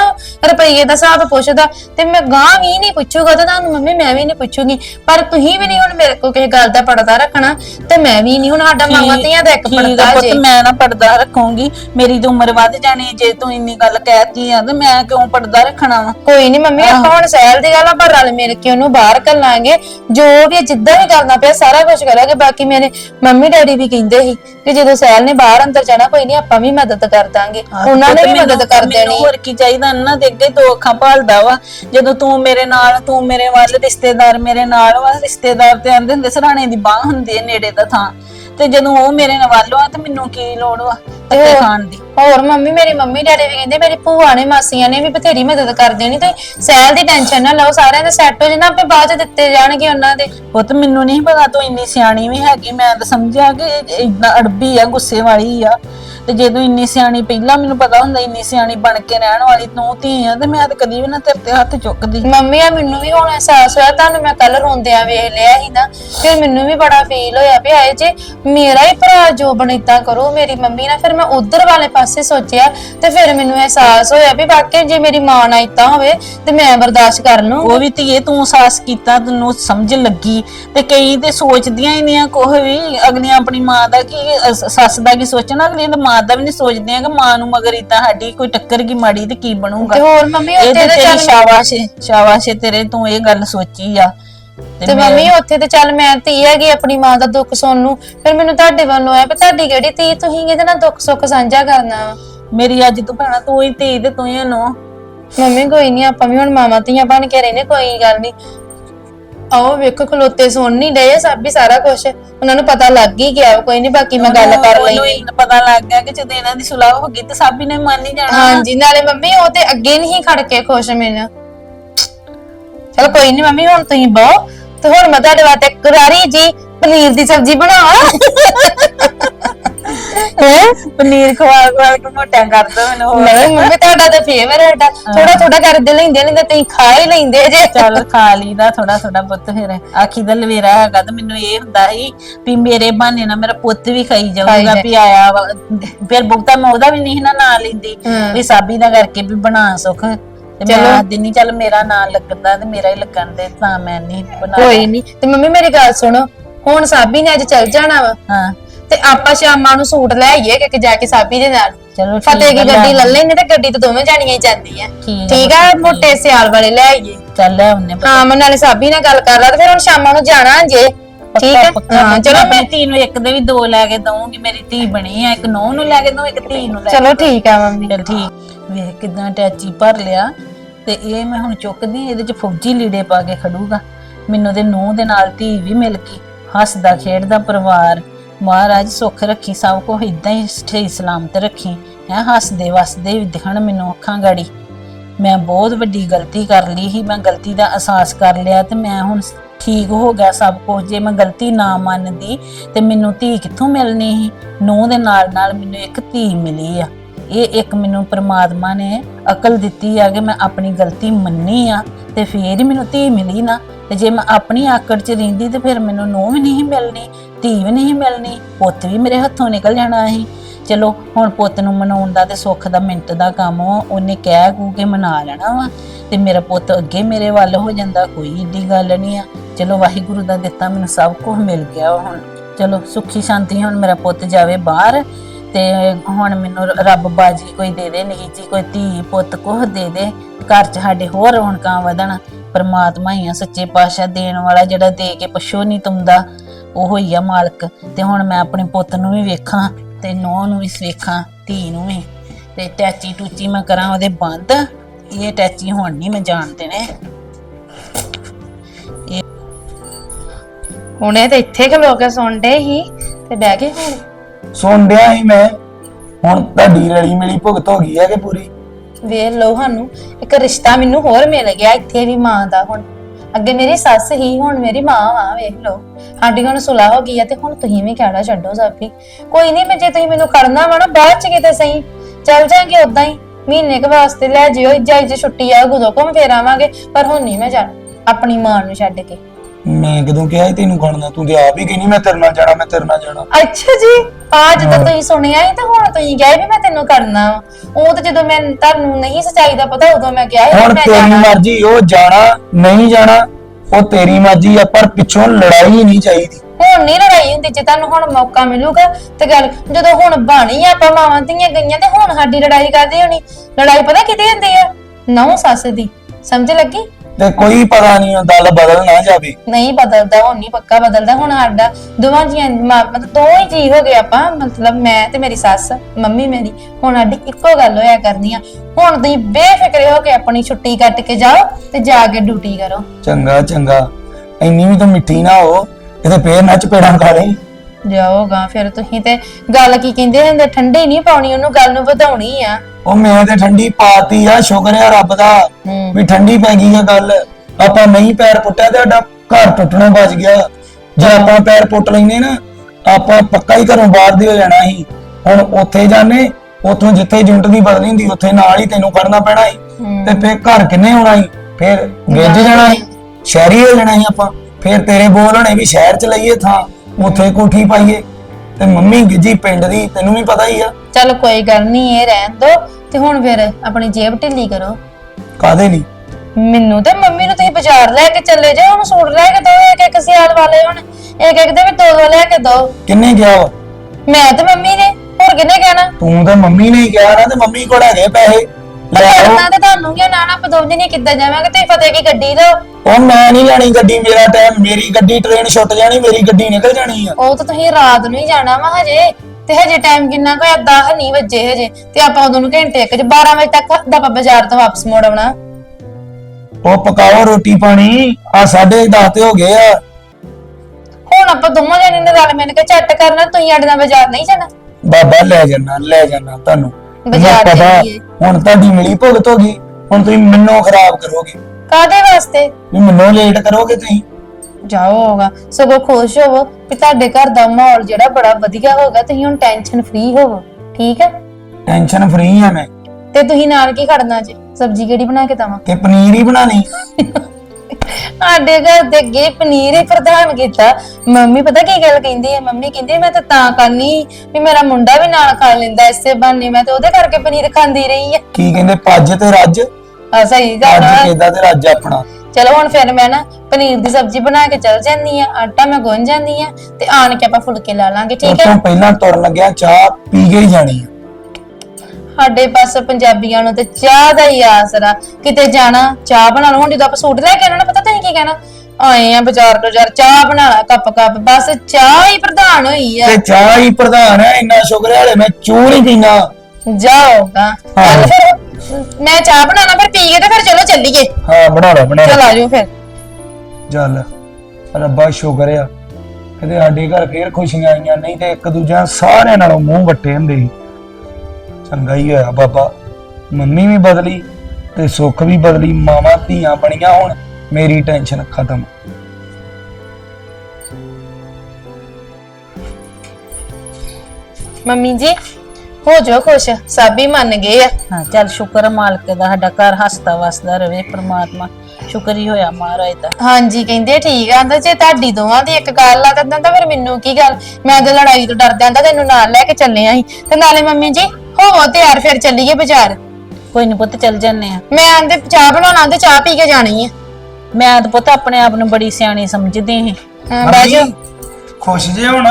ਰੁਪਈਏ ਦਾ ਹਿਸਾਬ ਪੁੱਛਦਾ ਤੇ ਮੈਂ ਗਾਂ ਵੀ ਨਹੀਂ ਪੁੱਛੂਗਾ ਤੇ ਤੁਹਾਨੂੰ ਮੰਮੀ ਮੈਂ ਵੀ ਨਹੀਂ ਪੁੱਛੂਗੀ। ਪਰ ਤੁਸੀਂ ਵੀ ਨਹੀਂ ਹੁਣ ਮੇਰੇ ਕੋਲ ਕਿਸੇ ਗੱਲ ਦਾ ਪੜਦਾ ਰੱਖਣਾ ਤੇ ਮੈਂ ਵੀ ਨਹੀਂ ਹੁਣ ਸਾਡਾ ਮਾਵਾਂ ਧੀਆਂ ਦਾ ਇੱਕ ਠੀਕ ਆ ਪੜਦਾ ਪੁੱਤ ਜੇ। ਮੈਂ ਨਾ ਪਰਦਾ ਰੱਖੂੰਗੀ। ਮੇਰੀ ਤਾਂ ਉਮਰ ਵੱਧ ਜਾਣੀ ਜੇ ਤੂੰ ਇੰਨੀ ਗੱਲ ਕਹਿਤੀ ਆ ਤੇ ਮੈਂ ਕਿਉਂ ਪਰਦਾ ਰੱਖਣਾ ਵਾ? ਕੋਈ ਨਹੀਂ ਮੰਮੀ ਆਪਾਂ ਹੁਣ ਸਹਿਲ ਦੀ ਗੱਲ ਆ ਪਰ ਰਲ ਮਿਲ ਕੇ ਉਹਨੂੰ ਬਾਹਰ ਕੱਲਾਂਗੇ ਜੋ ਵੀ ਆ, ਜਿੱਦਾਂ ਵੀ ਕਰਨਾ ਪਿਆ ਸਾਰਾ ਕੁਝ ਕਰਾਂਗੇ। ਬਾਕੀ ਮੇਰੇ ਮੰਮੀ ਡੈਡੀ ਵੀ ਕਹਿੰਦੇ ਸੀ ਕਿ ਜਦੋਂ ਸਹਿਲ ਨੇ ਬਾਹਰ ਅੰਦਰ ਜਾਣਾ ਕੋਈ ਨਹੀਂ ਆਪਾਂ ਵੀ ਮਦਦ ਕਰ ਦਾਂਗੇ। ਉਹਨਾਂ ਨੇ ਵੀ ਮੈਨੂੰ- ਮਦਦ ਕਰ ਮੈਨੂੰ ਦੇਣੀ। ਹੋਰ ਕੀ ਚਾਹੀਦਾ? ਇਹਨਾਂ ਦੇ ਅੱਗੇ ਦੋ ਅੱਖਾਂ ਭਾਲਦਾ ਵਾ। ਜਦੋਂ ਤੂੰ ਮੇਰੇ ਨਾਲ ਤੂੰ ਮੇਰੇ ਵੱਲ ਰਿਸ਼ਤੇਦਾਰ ਮੇਰੇ ਨਾਲ ਵਾ ਰਿਸ਼ਤੇਦਾਰ ਤੇ ਆਂਦੇ ਹੁੰਦੇ ਸਰਾਣੇ ਦੀ ਬਾਹ ਹੁੰਦੀ ਹੈ ਨੇੜੇ ਦਾ ਥਾਂ। ਤੇ ਜਦੋਂ ਉਹ ਮੇਰੇ ਨਾਲ ਵੱਲ ਆ ਤੇ ਮੈਨੂੰ ਕੀ ਲੋੜ ਵਾ ਧੱਕੇ ਖਾਣ ਦੀ? ਹੋਰ ਮੰਮੀ ਮੇਰੀ ਮੰਮੀ ਡੈਡੀ ਵੀ ਕਹਿੰਦੇ ਮੇਰੀ ਭੂਆ ਨੇ ਮਾਸੀਆਂ ਨੇ ਵੀ ਬਥੇਰੀ ਮਦਦ ਕਰ ਦੇਣੀ। ਤੇ ਸਹਿਲ ਦੀ ਟੈਨਸ਼ਨ ਨਾ ਲਓ ਸਾਰਿਆਂ ਦਾ ਸੈੱਟ ਹੋ ਜਾਣਾ ਆਪੇ ਬਾਅਦ ਚ ਦਿੱਤੇ ਜਾਣਗੇ ਉਹਨਾਂ ਦੇ। ਪੁੱਤ ਮੈਨੂੰ ਨਹੀਂ ਪਤਾ ਤੂੰ ਇੰਨੀ ਸਿਆਣੀ ਵੀ ਹੈਗੀ ਮੈਂ ਤਾਂ ਸਮਝਿਆ ਕਿ ਇਦਾਂ ਅੜਬੀ ਆ ਗੁੱਸੇ ਵਾਲੀ ਆ। ਤੇ ਜੇ ਤੂੰ ਇੰਨੀ ਸਿਆਣੀ ਪਹਿਲਾਂ ਮੈਨੂੰ ਪਤਾ ਹੁੰਦਾ ਇੰਨੀ ਸਿਆਣੀ ਬਣ ਕੇ ਰਹਿਣ ਵਾਲੀ ਤੂੰ ਧੀ ਆ ਤੇ ਮੈਂ ਤਾਂ ਕਦੀ ਵੀ ਨਾ ਤੇਰੇ ਤੇ ਹੱਥ ਚੁੱਕਦੀ। ਮੰਮੀ ਆ ਮੈਨੂੰ ਵੀ ਹੁਣ ਅਹਿਸਾਸ ਹੋਇਆ ਤੁਹਾਨੂੰ ਮੈਂ ਕੱਲ ਰੋਂਦਿਆਂ ਵੇਖ ਲਿਆ ਸੀ ਨਾ ਫਿਰ ਮੈਨੂੰ ਵੀ ਬੜਾ ਫੀਲ ਹੋਇਆ ਵੀ ਆਏ ਜੇ ਮੇਰਾ ਹੀ ਭਰਾ ਜੋ ਬਣੀਤਾ ਕਰੂ ਮੇਰੀ ਮੰਮੀ ਨਾਲ ਫਿਰ ਮੈਂ ਉਧਰ ਵਾਲੇ ਪਾਸੇ ਸੋਚਿਆ ਤੇ ਫਿਰ ਮੈਨੂੰ ਅਹਿਸਾਸ ਹੋਇਆ ਵੀ ਵਾਕਈ ਜੇ ਮੇਰੀ ਮਾਂ ਨਾਲ ਇਦਾਂ ਹੋਵੇ ਤੇ ਮੈਂ ਬਰਦਾਸ਼ਤ ਕਰ ਲੂੰ ਉਹ ਵੀ ਧੀਏ ਤੂੰ ਸਾਸ ਕੀਤਾ ਤੈਨੂੰ ਸਮਝ ਲੱਗੀ ਤੇ ਕਈ ਤੇ ਸੋਚਦੀਆਂ ਹੀ ਨਹੀਂ ਆ ਕੁਛ ਵੀ ਅਗਲੀਆਂ ਆਪਣੀ ਮਾਂ ਦਾ ਕੀ ਸੱਸ ਦਾ ਕੀ ਸੋਚਣਾ ਅਗਲੀਆਂ ਤਾਂ ਮਾਂ ਦਾ ਵੀ ਨਹੀਂ ਸੋਚਦੀਆਂ ਕਿ ਮਾਂ ਨੂੰ ਮਗਰ ਇਦਾਂ ਸਾਡੀ ਕੋਈ ਟੱਕਰ ਗਈ ਮਾੜੀ ਤੇ ਕੀ ਬਣੂਗਾ। ਤੇ ਹੋਰ ਮੰਮੀ ਇਹ ਉੱਥੇ ਤੇ ਤੇ ਤੇਰੀ ਚੱਲ ਸ਼ਾਬਾਸ਼ ਏ ਸ਼ਾਬਾਸ਼ ਏ ਤੇਰੇ ਤੂੰ ਇਹ ਗੱਲ ਸੋਚੀ ਆ। ਤੇ ਮੰਮੀ ਉੱਥੇ ਤੇ ਚੱਲ ਮੈਂ ਧੀ ਹੈਗੀ ਆਪਣੀ ਮਾਂ ਦਾ ਦੁੱਖ ਸੁਣ ਨੂੰ ਫਿਰ ਮੈਨੂੰ ਤੁਹਾਡੇ ਵੱਲੋਂ ਆਇਆ ਵੀ ਤੁਹਾਡੀ ਕਿਹੜੀ ਧੀ ਤੁਸੀਂ ਇਹਦੇ ਨਾਲ ਦੁੱਖ ਸੁੱਖ ਸਾਂਝਾ ਕਰਨਾ। ਵਾ ਮੇਰੀ ਅੱਜ ਤੂੰ ਭੈਣਾ ਤੂੰ ਹੀ ਧੀ ਤੇ ਤੂੰ ਹੀ ਨੋ। ਮੰਮੀ ਕੋਈ ਨਹੀਂ ਆਪਾਂ ਵੀ ਹੁਣ ਮਾਵਾਂ ਧੀਆਂ ਬਣ ਕੇ ਰਹਿੰਦੇ ਕੋਈ ਗੱਲ ਨਹੀਂ ਆਓ ਵੇਖੋ ਖਲੋਤੇ ਸੁਣ ਨਹੀਂ ਡਏ ਸਭ ਵੀ ਸਾਰਾ ਕੁਝ ਉਹਨਾਂ ਨੂੰ ਪਤਾ ਲੱਗ ਹੀ ਗਿਆ ਵਾ, ਕੋਈ ਨਹੀਂ ਬਾਕੀ ਮੈਂ ਗੱਲ ਕਰ ਉਹਨੂੰ ਲਈ। ਇੰਨਾ ਪਤਾ ਲੱਗ ਗਿਆ ਕਿ ਜਦੋਂ ਇਹਨਾਂ ਦੀ ਸੁਲਾਹ ਹੋ ਗਈ ਤੇ ਸਾਬੀ ਨੇ ਮੰਨ ਹੀ ਜਾਣਾ। ਹਾਂਜੀ ਨਾਲੇ ਮੰਮੀ ਉਹ ਤੇ ਅੱਗੇ ਨਹੀਂ ਖੜ ਕੇ ਖੁਸ਼ ਮੈਨੂੰ। ਚਲ ਕੋਈ ਨਹੀਂ ਮੰਮੀ ਹੁਣ ਤੁਸੀਂ ਬਹੁ। ਤੇ ਹੁਣ ਮੈਂ ਤੁਹਾਡੇ ਵਾਸਤੇ ਕਰਾਰੀ ਜੀ ਪਨੀਰ ਦੀ ਸਬਜ਼ੀ ਬਣਾਵਾਂ। ਹੈ? ਪਨੀਰ ਖਵਾ ਖਵਾ ਕੇ ਮੋਟਾ ਕਰ ਦੋ ਮੈਨੂੰ ਹੋਰ। ਨਹੀਂ ਮੰਮੀ ਤੁਹਾਡਾ ਤਾਂ ਫੇਵਰਟ ਆ। ਥੋੜਾ ਥੋੜਾ ਕਰਦੇ ਲੈਂਦੇ ਲੈਂਦੇ ਤੁਸੀਂ ਖਾ ਹੀ ਲੈਂਦੇ ਜੇ। ਚੱਲ ਖਾ ਲਈਦਾ ਥੋੜਾ ਥੋੜਾ ਪੁੱਤ ਫਿਰ। ਆਖੀ ਦਾ ਲਵੇਰਾ ਹੈਗਾ ਤੇ ਮੈਨੂੰ ਇਹ ਹੁੰਦਾ ਸੀ ਵੀ ਮੇਰੇ ਬਹਾਨੇ ਨਾਲ ਮੇਰਾ ਪੁੱਤ ਵੀ ਖਾਈ ਜਾਊਗਾ ਜਾਏ। ਵੀ ਆਇਆ ਵਾ। ਫਿਰ ਬਹੁਤਾ ਮੈਂ ਉਹਦਾ ਵੀ ਨਹੀਂ ਨਾ ਨਾਂ ਲੈਂਦੀ। ਹਮ। ਵੀ ਸਾਬੀ ਦਾ ਕਰਕੇ ਵੀ ਬਣਾ ਸੁਖ। ਤੇ ਮੈਂ ਆਖਦੀ ਨਹੀਂ ਚੱਲ ਮੇਰਾ ਨਾਂ ਲੱਗਦਾ ਤੇ ਮੇਰਾ ਹੀ ਲੱਗਣ ਦੇ ਤਾਂ ਮੈਂ ਨਹੀਂ ਬਣਾ ਕੋਈ ਨਹੀਂ ਤੇ ਮੰਮੀ ਮੇਰੀ ਗੱਲ ਸੁਣੋ। ਹੁਣ ਸਾਬੀ ਨੇ ਅੱਜ ਚੱਲ ਜਾਣਾ ਵਾ। ਹਾਂ। ਤੇ ਆਪਾਂ ਸ਼ਾਮਾਂ ਨੂੰ ਸੂਟ ਲੈ ਆਈਏ ਕਿ ਜਾ ਕੇ ਸਾਬੀ ਦੇ ਨਾਲ। ਚਲੋ ਠੀਕ ਫਤਿਹ ਆ, ਕੀ ਗੱਡੀ ਲੈ। ਲੈਣੇ ਤੇ ਗੱਡੀ ਤੇ ਦੋਵੇਂ ਜਾਣੀਆਂ ਹੀ ਜਾਂਦੀਆਂ। ਠੀਕ ਆ, ਠੀਕ ਆ ਮੋਟੇ ਸਿਆਲ ਵਾਲੇ ਲੈ ਆਈਏ। ਚੱਲ ਲੈ ਉਹਨੇ ਹਾਂ। ਮੈਂ ਨਾਲੇ ਸਾਬੀ ਨਾਲ ਗੱਲ ਕਰ ਲਾ ਤੇ ਫਿਰ ਹੁਣ ਸ਼ਾਮਾਂ ਨੂੰ ਜਾਣਾ ਜੇ। ਠੀਕ ਹੈ ਹਾਂ ਚਲੋ ਮੈਂ ਧੀ ਨੂੰ ਇੱਕ ਦੇ ਵੀ ਦੋ ਲੈ ਕੇ ਦਊਂਗੀ ਮੇਰੀ ਧੀ ਬਣੀ ਆ ਇੱਕ ਨੌ ਨੂੰ ਲੈ ਕੇ ਦਊਂ ਇੱਕ ਧੀ ਨੂੰ ਲੈ ਚਲੋ ਠੀਕ ਆ ਮੰਮੀ। ਚਲ ਠੀਕ। ਵੇਖ ਕਿਦਾਂ ਟੈਚੀ ਭਰ ਲਿਆ। ਤੇ ਇਹ ਮੈਂ ਹੁਣ ਚੁੱਕਦੀ ਇਹਦੇ ਚ ਫੌਜੀ ਲੀੜੇ ਪਾ ਕੇ ਖੜੂਗਾ। ਮੈਨੂੰ ਦੇ ਨੂੰਹ ਦੇ ਨਾਲ ਧੀ ਵੀ ਮਿਲ ਗਈ। ਹੱਸਦਾ ਖੇਡਦਾ ਪਰਿਵਾਰ। ਮਹਾਰਾਜ, ਸੁੱਖ ਰੱਖੀ, ਸਭ ਕੋ ਇਦਾਂ ਹੀ ਸਹੀ ਸਲਾਮਤ ਰੱਖੀ। ਹੈ ਹੱਸਦੇ ਵਸਦੇ ਵੀ ਦਿਖਣ ਮੈਨੂੰ ਅੱਖਾਂ ਗਾੜੀ। ਮੈਂ ਬਹੁਤ ਵੱਡੀ ਗਲਤੀ ਕਰ ਲਈ ਸੀ, ਮੈਂ ਗਲਤੀ ਦਾ ਅਹਿਸਾਸ ਕਰ ਲਿਆ ਤੇ ਮੈਂ ਹੁਣ ਠੀਕ ਹੋ ਗਿਆ ਸਭ ਕੁਝ ਜੇ ਮੈਂ ਗਲਤੀ ਨਾ ਮੰਨਦੀ ਤੇ ਮੈਨੂੰ ਧੀ ਕਿੱਥੋਂ ਮਿਲਣੀ ਸੀ? ਨੂੰਹ ਦੇ ਨਾਲ ਨਾਲ ਮੈਨੂੰ ਇੱਕ ਧੀ ਮਿਲੀ ਆ। ਇਹ ਇੱਕ ਮੈਨੂੰ ਪ੍ਰਮਾਤਮਾ ਨੇ ਅਕਲ ਦਿੱਤੀ ਆ ਕਿ ਮੈਂ ਆਪਣੀ ਗਲਤੀ ਮੰਨੀ ਆ ਤੇ ਫੇਰ ਹੀ ਮੈਨੂੰ ਧੀ ਮਿਲੀ ਨਾ। ਤੇ ਜੇ ਮੈਂ ਆਪਣੀ ਆਕੜ 'ਚ ਰਹਿੰਦੀ ਤੇ ਫਿਰ ਮੈਨੂੰ ਨੂੰਹ ਵੀ ਨਹੀਂ ਮਿਲਣੀ, ਧੀ ਵੀ ਨਹੀਂ ਮਿਲਣੀ, ਪੁੱਤ ਵੀ ਮੇਰੇ ਹੱਥੋਂ ਨਿਕਲ ਜਾਣਾ ਸੀ। ਚਲੋ, ਹੁਣ ਪੁੱਤ ਨੂੰ ਮਨਾਉਣ ਦਾ ਤੇ ਸੁੱਖ ਦਾ ਮਿੰਟ ਦਾ ਕੰਮ ਵਾ ਉਹਨੇ ਕਹਿ ਕੂ ਕੇ ਮਨਾ ਲੈਣਾ ਵਾ। ਤੇ ਮੇਰਾ ਪੁੱਤ ਅੱਗੇ ਮੇਰੇ ਵੱਲ ਹੋ ਜਾਂਦਾ, ਕੋਈ ਏਡੀ ਗੱਲ ਨਹੀਂ ਆ। ਚਲੋ, ਵਾਹਿਗੁਰੂ ਦਾ ਦਿੱਤਾ ਮੈਨੂੰ ਸਭ ਕੁਝ ਮਿਲ ਗਿਆ ਹੁਣ। ਚਲੋ, ਸੁੱਖੀ ਸ਼ਾਂਤੀ ਹੁਣ ਮੇਰਾ ਪੁੱਤ ਜਾਵੇ ਬਾਹਰ। ਤੇ ਹੁਣ ਮੈਨੂੰ ਰੱਬ ਬਾਜੀ ਕੋਈ ਦੇ ਦੇ, ਨਹੀਂ ਜੀ, ਕੋਈ ਧੀ, ਪੁੱਤ ਕੋਹ ਦੇ ਦੇ। ਘਰ 'ਚ ਸਾਡੇ ਹੋਰ ਰੌਣਕਾਂ ਵਧਣ, ਪਰਮਾਤਮਾ ਹੀ ਆ ਸੱਚੇ ਪਾਤਸ਼ਾਹ ਦੇਣ ਵਾਲਾ ਜਿਹੜਾ ਦੇ ਕੇ ਪਛੋ ਨਹੀਂ ਤੁੰਦਾ, ਉਹ ਹੀ ਆ ਮਾਲਕ। ਤੇ ਹੁਣ ਮੈਂ ਆਪਣੇ ਪੁੱਤ ਨੂੰ ਵੀ ਵੇਖਾਂ, ਤੇ ਨੂੰਹ ਨੂੰ ਵੀ ਵੇਖਾਂ, ਧੀ ਨੂੰ ਵੀ। ਤੇ ਟੈਚੀ ਟੂਚੀ ਮੈਂ ਕਰਾਂ ਉਹਦੇ ਬੰਦ, ਇਹ ਟੈਚੀ ਹੁਣ ਨਹੀਂ ਮੈਂ ਜਾਣ ਦੇਣੇ। ਹੁਣੇ ਤੇ ਇੱਥੇ ਖਲੋ ਕੇ ਸੁਣਦੇ ਹੀ ਤੇ ਬਹਿ ਗਏ ਹੁਣ ਸੁਣ ਡਿਆ ਸੀ ਮੈਂ। ਹੁਣ ਤੁਹਾਡੀ ਰਲੀ ਮਿਲੀ ਭੁਗਤ ਹੋ ਗਈ ਹੈ ਕਿ ਪੂਰੀ। ਵੇਖ ਲਓ ਸਾਨੂੰ, ਇੱਕ ਰਿਸ਼ਤਾ ਮੈਨੂੰ ਹੋਰ ਮਿਲ ਗਿਆ ਇੱਥੇ ਵੀ ਮਾਂ ਦਾ ਹੁਣ। ਅੱਗੇ ਮੇਰੀ ਸੱਸ ਹੀ ਹੁਣ ਮੇਰੀ ਮਾਂ ਵਾ, ਵੇਖ ਲਓ। ਸਾਡੀ ਹੁਣ ਸੁਲਾਹ ਹੋ ਗਈ ਆ ਤੇ ਹੁਣ ਤੁਸੀਂ ਵੀ ਖੜਾ ਛੱਡੋ ਸਾਫੀ ਕੋਈ ਨਹੀਂ ਮੈਂ ਜੇ ਤੁਸੀਂ ਮੈਨੂੰ ਕਰਨਾ ਵਾ ਨਾ, ਬਾਅਦ ਚ ਕਿਤੇ ਸਹੀ। ਚੱਲ ਜਾਾਂਗੇ ਉਦਾਂ ਹੀ। ਮਹੀਨੇ ਕੁ ਵਾਸਤੇ ਲੈ ਜਿਓ ਜਾਈ ਜੇ ਛੁੱਟੀ ਆ, ਉਦੋਂ ਘੁੰਮ ਫੇਰ ਆਵਾਂਗੇ, ਪਰ ਹੁਣ ਨਹੀਂ ਮੈਂ ਜਾਣਾ। ਆਪਣੀ ਮਾਂ ਨੂੰ ਛੱਡ ਕੇ। ਮੈਂ ਕਦੋਂ ਕਿਹਾ ਸੀ ਤੈਨੂੰ ਖੜਨਾ? ਤੂੰ ਤੇ ਆਪ ਹੀ ਕਹਿੰਦੀ ਮੈਂ ਤੇਰੇ ਨਾਲ ਜਾਣਾ ਮੈਂ ਤੇਰੇ ਨਾਲ ਜਾਣਾ। ਅੱਛਾ ਜੀ ਅੱਜ ਤਾਂ ਤੁਸੀਂ ਸੁਣਿਆ ਹੀ ਤਾਂ ਹੁਣ ਤੁਸੀਂ ਕਿਹਾ ਵੀ ਮੈਂ ਤੈਨੂੰ ਕਰਨਾ। ਉਹ ਤਾਂ ਜਦੋਂ ਮੈਂ ਤੁਹਾਨੂੰ ਨਹੀਂ ਸਚਾਈ ਦਾ ਪਤਾ ਉਦੋਂ ਮੈਂ ਕਿਹਾ ਸੀ ਹੁਣ ਮੈਂ ਤੇਰੀ ਜਾਣਾ। ਮਰਜ਼ੀ ਉਹ ਜਾਣਾ ਨਹੀਂ ਜਾਣਾ ਉਹ ਤੇਰੀ ਮਰਜ਼ੀ ਆ ਪਰ ਪਿੱਛੋਂ ਲੜਾਈ ਨਹੀਂ ਚਾਹੀਦੀ। ਹੁਣ ਨਹੀਂ ਲੜਾਈ ਹੁੰਦੀ ਜੇ ਤੁਹਾਨੂੰ ਹੁਣ ਮੌਕਾ ਮਿਲੂਗਾ ਤੇ ਗੱਲ ਜਦੋਂ ਹੁਣ ਬਾਣੀ ਆ ਆਪਾਂ ਮਾਵਾਂ ਧੀਆਂ ਗਈਆਂ ਤੇ ਹੁਣ ਸਾਡੀ ਲੜਾਈ ਕਰਦੇ ਹੋਣੀ? ਲੜਾਈ ਪਤਾ ਕਿਤੇ ਹੁੰਦੀ ਆ? ਨੌ ਸੱਸ ਦੀ। ਸਮਝ ਲੱਗੀ? ਤੇ ਕੋਈ ਪਤਾ ਨਹੀਂ ਉਹ ਦਲ ਬਦਲ ਨਾ ਜਾਵੇ। ਨਹੀਂ ਬਦਲਦਾ ਹੁਣ ਨਹੀਂ ਪੱਕਾ ਬਦਲਦਾ ਹੁਣ ਸਾਡਾ ਦੋਵਾਂ ਜੀਆਂ ਮਾਂ- ਮਤਲਬ ਦੋ ਹੀ ਜੀ ਹੋ ਗਏ ਆਪਾਂ ਮਤਲਬ ਮੈਂ ਤੇ ਮੇਰੀ ਸੱਸ ਮੰਮੀ ਮੇਰੀ ਹੁਣ ਸਾਡੀ ਇੱਕੋ ਗੱਲ ਹੋਇਆ ਕਰਨੀ ਆ। ਹੁਣ ਤੁਸੀਂ ਬੇਫਿਕਰੇ ਹੋ ਕੇ ਆਪਣੀ ਛੁੱਟੀ ਕੱਟ ਕੇ ਜਾਓ ਤੇ ਜਾ ਕੇ ਡਿਊਟੀ ਕਰੋ। ਚੰਗਾ ਚੰਗਾ। ਇੰਨੀ ਵੀ ਤਾਂ ਮਿੱਠੀ ਨਾ ਹੋ ਕਿਤੇ ਫੇਰ ਨੱਚ ਪੇੜਾਂ ਖਾ ਲਈ। ਜਾਓਗਾ ਫਿਰ ਤੁਸੀਂ ਤੇ ਗੱਲ ਕੀ ਕਹਿੰਦੇ ਹੁੰਦੇ ਠੰਡੀ ਨਹੀਂ ਪਾਉਣੀ ਉਹਨੂੰ ਗੱਲ ਨੂੰ ਵਧਾਉਣੀ ਆ। ਉਹ ਮੈਂ ਤੇ ਠੰਡੀ ਪਾਤੀ ਆ ਸ਼ੁਕਰ ਆ ਰੱਬ ਦਾ ਹੂੰ। ਵੀ ਠੰਡੀ ਪੈ ਗਈ ਆ ਗੱਲ। ਆਪਾਂ ਨਹੀਂ ਪੈਰ ਪੁੱਟਿਆ ਤੇ ਸਾਡਾ ਘਰ ਟੁੱਟਣਾ ਬਚ ਗਿਆ। ਜੇ ਆਪਾਂ ਪੈਰ ਪੁੱਟ ਲੈਨੇ ਨਾ ਆਪਾਂ ਪੱਕਾ ਹੀ ਘਰੋਂ ਬਾਹਰ ਦੇ ਹੋ ਜਾਣਾ ਸੀ। ਹੁਣ ਉੱਥੇ ਜਾਣੇ ਉੱਥੋਂ ਜਿੱਥੇ ਯੂਨਿਟ ਦੀ ਬਦਲੀ ਹੁੰਦੀ ਉੱਥੇ ਨਾਲ ਹੀ ਤੈਨੂੰ ਖੜਨਾ ਪੈਣਾ ਸੀ। ਤੇ ਫੇਰ ਘਰ ਕਿੰਨੇ ਹੋਣਾ ਸੀ? ਫੇਰ ਗਿੱਜ ਜਾਣਾ ਸੀ ਸ਼ਹਿਰੀ ਹੋ ਜਾਣਾ ਸੀ ਆਪਾਂ। ਫੇਰ ਤੇਰੇ ਬੋਲ ਹੋਣੇ ਵੀ ਸ਼ਹਿਰ ਚ ਲਈਏ ਥਾਂ। ਉੱਥੇ ਕੋਠੀ ਪਾਈਏ ਤੇ ਮੰਮੀ ਗਿੱਜੀ ਪਿੰਡ ਦੀ ਤੈਨੂੰ ਵੀ ਪਤਾ ਹੀ ਆ। ਚਲ ਕੋਈ ਗੱਲ ਨਹੀਂ ਇਹ ਰਹਿਣ ਦੋ ਤੇ ਹੁਣ ਫਿਰ ਆਪਣੀ ਜੇਬ ਢਿੱਲੀ ਕਰੋ। ਕਾਦੇ ਨਹੀਂ ਮੈਨੂੰ ਤੇ ਮੰਮੀ ਨੂੰ ਤੁਸੀਂ ਬਾਜ਼ਾਰ ਲੈ ਕੇ ਚੱਲੇ ਜਾਓ ਉਹਨੂੰ ਸੂਟ ਲੈ ਕੇ ਦੋ ਇੱਕ ਇੱਕ ਸਿਆਲ ਵਾਲੇ ਹੁਣ ਇੱਕ ਇੱਕ ਦੇ ਵੀ ਦੋ ਦੋ ਲੈ ਕੇ ਦੋ। ਕਿੰਨੇ ਗਿਆ ਵਾ? ਮੈਂ ਤੇ ਮੰਮੀ ਨੇ ਹੋਰ ਕਿਹਨੇ ਕਹਿਣਾ? ਤੂੰ ਤਾਂ ਮੰਮੀ ਨੇ ਹੀ ਕਿਹਾ ਨਾ ਤੇ ਮੰਮੀ ਕੋਲ ਹੈਗੇ ਪੈਸੇ। ਕਰਨਾ ਤੇ ਤੁਹਾਨੂੰ ਕੀ ਨਾਣਾ ਪਦੋਂਦੀ ਨਹੀਂ ਕਿੱਦਾਂ ਜਾਵਾਂਗੇ ਤੁਸੀਂ ਫਤਿਹ ਕੀ ਗੱਡੀ ਲਓ ਉਹ ਮੈਂ ਨਹੀਂ ਲੈਣੀ ਗੱਡੀ ਮੇਰਾ ਟਾਈਮ ਮੇਰੀ ਗੱਡੀ ਟ੍ਰੇਨ ਛੁੱਟ ਜਾਣੀ ਮੇਰੀ ਗੱਡੀ ਨਿਕਲ ਜਾਣੀ ਆ। ਉਹ ਤਾਂ ਤੁਸੀਂ ਰਾਤ ਨੂੰ ਹੀ ਜਾਣਾ ਵਾ ਹਜੇ ਤੇ ਹਜੇ ਟਾਈਮ ਕਿੰਨਾ ਕੋਈ 10 ਨਹੀਂ ਵਜੇ ਹਜੇ ਤੇ ਆਪਾਂ ਉਦੋਂ ਨੂੰ ਘੰਟੇ ਇੱਕ ਚ 12 ਵਜੇ ਤੱਕ ਦਾ ਆਪਾਂ ਬਾਜ਼ਾਰ ਤੋਂ ਵਾਪਸ ਮੋੜ ਆਉਣਾ। ਉਹ ਪਕਾਓ ਰੋਟੀ ਪਾਣੀ ਆ ਸਾਡੇ ਦਸ ਤੇ ਹੋ ਗਏ ਆ। ਹੁਣ ਆਪਾਂ ਦੋਵਾਂ ਜਣੇ ਨੇ ਰਲ ਮਿਲ ਕੇ ਝੱਟ ਕਰਨਾ ਤੁਸੀਂ ਸਾਡੇ ਨਾਲ ਬਾਜ਼ਾਰ ਨਹੀਂ ਜਾਣਾ। ਬਾਬਾ ਲੈ ਜਾਣਾ ਲੈ ਜਾਣਾ ਤੁਹਾਨੂੰ। ਮੈਨੂੰ ਬਾਜ਼ਾਰ ਪਤਾ ਚੱਲੀਏ। ਹੁਣ ਤੁਹਾਡੀ ਮਿਲੀ ਭੁਗਤ ਹੋ ਗਈ ਹੁਣ ਤੁਸੀਂ ਮੈਨੂੰ ਖਰਾਬ ਕਰੋਗੇ। ਕਾਦੇ ਵਾਸਤੇ? ਵੀ ਮੈਨੂੰ ਲੇਟ ਕਰੋਗੇ ਤੁਸੀਂ। ਜਾਓਗਾ ਸਗੋਂ ਖੁਸ਼ ਹੋਵੋ ਕਿ ਤੁਹਾਡੇ ਘਰ ਦਾ ਮਾਹੌਲ ਜਿਹੜਾ ਬੜਾ ਵਧੀਆ ਹੋਗਾ ਤੁਸੀਂ ਹੁਣ ਟੈਨਸ਼ਨ ਫ੍ਰੀ ਹੋਵੋ ਠੀਕ ਹੈ? ਟੈਨਸ਼ਨ ਫ੍ਰੀ ਆ ਮੈਂ। ਤੇ ਤੁਸੀਂ ਨਾਲ ਕੀ ਖੜਨਾ ਜੀ? ਸਬਜ਼ੀ ਕਿਹੜੀ ਬਣਾ ਕੇ ਦਵਾਂ? ਕਿ ਪਨੀਰ ਹੀ ਬਣਾਣੀ (laughs) ਸਾਡੇ ਘਰ ਦੇ ਅੱਗੇ ਪਨੀਰ ਹੀ ਪ੍ਰਧਾਨ ਕੀਤਾ। ਮੰਮੀ ਪਤਾ ਕੀ ਗੱਲ ਕਹਿੰਦੀ ਹੈ ਮੰਮੀ ਕਹਿੰਦੀ ਮੈਂ ਤਾਂ ਤਾਂ ਕਰਨੀ ਵੀ ਮੇਰਾ ਮੁੰਡਾ ਵੀ ਨਾਲ ਖਾ ਲੈਂਦਾ ਇਸੇ ਬਹਾਨੇ। ਮੈਂ ਤੇ ਉਹਦੇ ਕਰਕੇ ਪਨੀਰ ਖਾਂਦੀ ਰਹੀ ਆ। ਕੀ ਕਹਿੰਦੇ? ਪੱਜ ਤੇ ਰੱਜ। ਆ ਸਹੀ ਗੱਲ ਅੱਜ ਆ ਕਿਦਾਂ ਤੇ ਰੱਜ ਆਪਣਾ। ਚਲੋ ਹੁਣ ਫਿਰ ਮੈਂ ਨਾ ਪਨੀਰ ਦੀ ਸਬਜ਼ੀ ਬਣਾ ਕੇ ਚਲ ਜਾਂਦੀ ਆ। ਆਟਾ ਮੈਂ ਗੁੰਨ ਜਾਂਦੀ ਆ ਤੇ ਆਣ ਕੇ ਆਪਾਂ ਫੁਲਕੇ ਲਾ ਲਾਂਗੇ ਠੀਕ ਹੈ ਤੋਂ ਪਹਿਲਾਂ ਤੁਰਨ ਲੱਗਿਆ ਚਾਹ ਪੀ ਕੇ ਹੀ ਜਾਣੀ ਆ। ਸਾਡੇ ਪਾਸ ਪੰਜਾਬੀਆਂ ਨੂੰ ਤੇ ਚਾਹ ਦਾ ਹੀ ਆਸਰਾ ਕਿਤੇ ਜਾਣਾ ਚਾਹ ਬਣਾ ਲਓ ਹੁਣ ਜਦੋਂ ਆਪਾਂ ਸੂਟ ਲੈ ਕੇ ਆਉਣਾ ਨਾ ਪਤਾ ਤੁਸੀਂ ਕੀ ਕਹਿਣਾ? ਆਏ ਆ ਬਾਜ਼ਾਰ ਤੋਂ ਯਾਰ ਚਾਹ ਬਣਾ ਲਾ ਕੱਪ ਕੱਪ ਬਸ ਚਾਹ ਹੀ ਪ੍ਰਧਾਨ ਹੋਈ ਆ। ਤੇ ਚਾਹ ਹੀ ਪ੍ਰਧਾਨ ਹੈ ਇੰਨਾ ਸ਼ੁਕਰ ਹੈ ਹਲੇ ਮੈਂ ਚੂਹ ਨਹੀਂ ਪੀਣਾ ਚੱਲ ਫਿਰ ਮੈਂ ਚਾਹ ਬਣਾਣਾ ਫਿਰ ਪੀ ਕੇ ਤੇ ਫਿਰ ਚਲੋ ਚੱਲੀਏ। ਹਾਂ ਬਣਾ ਲੈ ਬਣਾ ਲੈ। ਚਲ ਆਜੋ ਫਿਰ। ਚੱਲ ਰੱਬਾ ਸ਼ੁਕਰ ਆ। ਕਿਤੇ ਸਾਡੇ ਘਰ ਫੇਰ ਖੁਸ਼ੀਆਂ ਆਈਆਂ ਨਹੀਂ ਤੇ ਇੱਕ ਦੂਜਾ ਸਾਰਿਆਂ ਨਾਲੋਂ ਮੂੰਹ ਵੱਟੇ ਹੁੰਦੇ ਸੀ। ਚੰਗਾ ਹੀ ਹੋਇਆ ਬਾਬਾ। ਮੰਮੀ ਵੀ ਬਦਲੀ ਤੇ ਸੁੱਖ ਵੀ ਬਦਲੀ ਮਾਵਾਂ ਧੀਆਂ ਬਣੀਆਂ ਹੁਣ ਮੇਰੀ ਟੈਨਸ਼ਨ ਖਤਮ। ਮੰਮੀ ਜੀ ਹੋ ਜਾਓ ਖੁਸ਼ ਸਭ ਹੀ ਮੰਨ ਗਏ ਆ। ਹਾਂ ਚੱਲ ਸ਼ੁਕਰ ਆ ਮਾਲਕ ਦਾ ਸਾਡਾ ਘਰ ਹੱਸਦਾ ਵਸਦਾ ਰਵੇ ਪ੍ਰਮਾਤਮਾ ਸ਼ੁਕਰ ਹੀ ਹੋਇਆ ਮਹਾਰਾਜ ਦਾ। ਹਾਂਜੀ ਕਹਿੰਦੇ ਠੀਕ ਆ ਆਂਦਾ ਜੇ ਤੁਹਾਡੀ ਦੋਵਾਂ ਦੀ ਇੱਕ ਗੱਲ ਆ ਤਾਂ ਫਿਰ ਮੈਨੂੰ ਕੀ ਗੱਲ? ਮੈਂ ਤਾਂ ਲੜਾਈ ਤੋਂ ਡਰਦਾ ਤੈਨੂੰ ਨਾਲ ਲੈ ਕੇ ਚੱਲੇ ਆਂ ਤੇ ਨਾਲੇ ਮੰਮੀ ਜੀ ਹੋਵੋ ਤਿਆਰ ਫਿਰ ਚੱਲੀਏ ਬਾਜ਼ਾਰ। ਕੋਈ ਨਹੀਂ ਪੁੱਤ ਚੱਲ ਜੰਨੇ ਆ ਮੈਂ ਆਂਦੇ ਚਾਹ ਬਣਾਉਣਾ ਤੇ ਚਾਹ ਪੀ ਕੇ ਜਾਣੀ ਆ। ਮੈਂ ਤਾਂ ਪੁੱਤ ਆਪਣੇ ਆਪ ਨੂੰ ਬੜੀ ਸਿਆਣੀ ਸਮਝਦੀ ਹਾਂ ਹਾਂ, ਮੰਮੀ, ਖੁਸ਼ ਜੇ ਹੁਣ?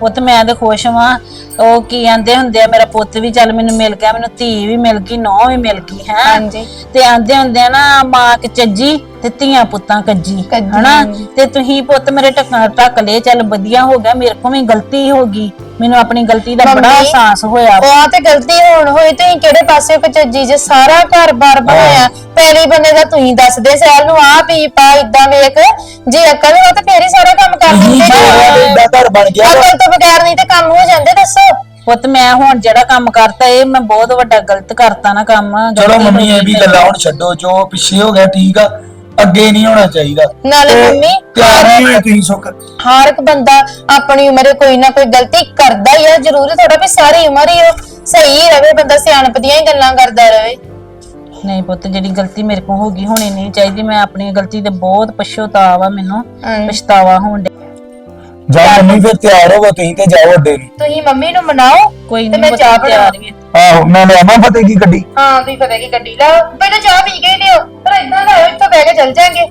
ਪੁੱਤ ਮੈਂ ਤਾਂ ਖੁਸ਼ ਹਾਂ ਉਹ ਕੀ ਆਂਦੇ ਹੁੰਦੇ ਆ ਮੇਰਾ ਪੁੱਤ ਵੀ ਚੱਲ ਮੈਨੂੰ ਮਿਲ ਗਿਆ ਮੈਨੂੰ ਧੀ ਵੀ ਮਿਲ ਗਈ ਨੌਂ ਵੀ ਮਿਲ ਗਈ ਹੈ। ਹਾਂਜੀ। ਤੇ ਆਂਦੇ ਹੁੰਦੇ ਆ ਨਾ ਮਾਂ ਕਿ ਚੱਜੀ ਤੇ ਧੀਆਂ ਪੁੱਤਾਂ ਕੱਜੀ ਕੱਜੀ, ਹਨਾ। ਤੇ ਤੁਸੀਂ ਪੁੱਤ ਮੇਰੇ ਟੱਕਾ ਟੱਕ ਲਏ ਚੱਲ ਵਧੀਆ ਹੋ ਗਿਆ ਮੇਰੇ ਕੋਲ ਵੀ ਗਲਤੀ ਹੋ ਗਈ। ਮੈਨੂੰ ਆਪਣੀ ਗਲਤੀ ਦਾ ਬੜਾ ਮੰਮੀ, ਅਹਿਸਾਸ ਹੋਇਆ। ਉਹ ਆ ਤੇ ਗਲਤੀ ਹੋਣ ਹੋਈ ਤੁਸੀਂ ਕਿਹੜੇ ਪਾਸੇ ਕਚੱਜੀ ਜੇ ਸਾਰਾ ਘਰ-ਬਾਰ ਬਣਾਇਆ ਪਹਿਲੀ ਬੰਦੇ ਦਾ ਤੁਸੀਂ ਦੱਸਦੇ ਸੈਲ ਨੂੰ ਆ ਪੀ ਪਾ ਇਦਾਂ ਵੇਖ। ਜੇ ਅਕਲ ਹੋ ਤਾਂ ਫੇਰ ਹੀ ਸਾਰਾ ਕੰਮ ਕਰ ਦਿੰਦੇ ਜਿਹੜਾ ਏਦਾਂ ਘਰ ਬਣ ਗਿਆ। ਵਾ। ਅਕਲ ਤੋਂ ਬਗੈਰ ਨਹੀਂ ਤੇ ਕੰਮ ਹੋ ਜਾਂਦੇ ਦੱਸੋ। ਪੁੱਤ ਮੈਂ ਹੁਣ ਜਿਹੜਾ ਕੰਮ ਕਰਤਾ ਇਹ ਮੈਂ ਬਹੁਤ ਵੱਡਾ ਗਲਤ ਕਰਤਾ ਨਾ ਕੰਮ। ਚਲੋ ਗਲਤੀ ਮੰਮੀ ਇਹ ਵੀ ਗਈ ਗੱਲਾਂ ਹੁਣ ਛੱਡੋ ਜੋ ਪਿੱਛੇ ਹੋ ਗਿਆ ਠੀਕ ਆ। ਅੱਗੇ ਨਹੀਂ ਹੋਣਾ ਚਾਹੀਦਾ ਨਾਲੇ ਤੇ ਮੰਮੀ ਤਿਆਰ ਨਹੀਂ ਹੋਏ ਤੁਸੀਂ ਸੁੱਖ ਹਰ ਇੱਕ ਬੰਦਾ ਆਪਣੀ ਉਮਰੇ ਕੋਈ ਨਾ ਕੋਈ ਗਲਤੀ ਕਰਦਾ ਹੀ ਆ ਜ਼ਰੂਰੀ ਥੋੜਾ ਵੀ ਸਾਰੀ ਉਮਰ ਹੀ ਉਹ ਸਹੀ ਰਵੇ ਬੰਦਾ ਸਿਆਣਪ ਦੀਆਂ ਹੀ ਗੱਲਾਂ ਕਰਦਾ ਰਵੇ ਨਹੀਂ ਪੁੱਤ ਜਿਹੜੀ ਗਲਤੀ ਮੇਰੇ ਕੋਲ ਹੋ ਗਈ ਹੋਣੀ ਨਹੀਂ ਚਾਹੀਦੀ ਮੈਂ ਆਪਣੀ ਗਲਤੀ ਤੇ ਬਹੁਤ ਪਛਤਾਵਾ ਮੈਨੂੰ। ਪਛਤਾਵਾ ਹੋਣ ਡਿਆ। ਜਾ ਮੰਮੀ ਫਿਰ ਤਿਆਰ ਹੋਵੋ ਤੁਸੀਂ ਤੇ ਜਾਓ ਅੱਡੇ ਨੂੰ। ਤੁਸੀਂ ਮੰਮੀ ਨੂੰ ਮਨਾਓ ਕੋਈ ਤੇ ਨਹੀਂ ਮੈਂ ਪੁੱਤ ਚਾਹ ਤਿਆਰ ਹੀ। ਆ। ਆਹੋ ਮੈਂ ਲਿਆਵਾਂ ਫਤਿਹ ਕੀ ਗੱਡੀ? ਹਾਂ ਤੁਸੀਂ ਪਤਾ ਕੀ ਗੱਡੀ। ਲਾਓ ਪਹਿਲਾਂ ਚਾਹ ਪੀ ਕੇ ਹੀ ਲਿਓ ਫਿਰ ਇਦਾਂ ਲਾਓ ਇੱਥੋਂ ਬਹਿ ਕੇ ਚੱਲ ਜਾਾਂਗੇ।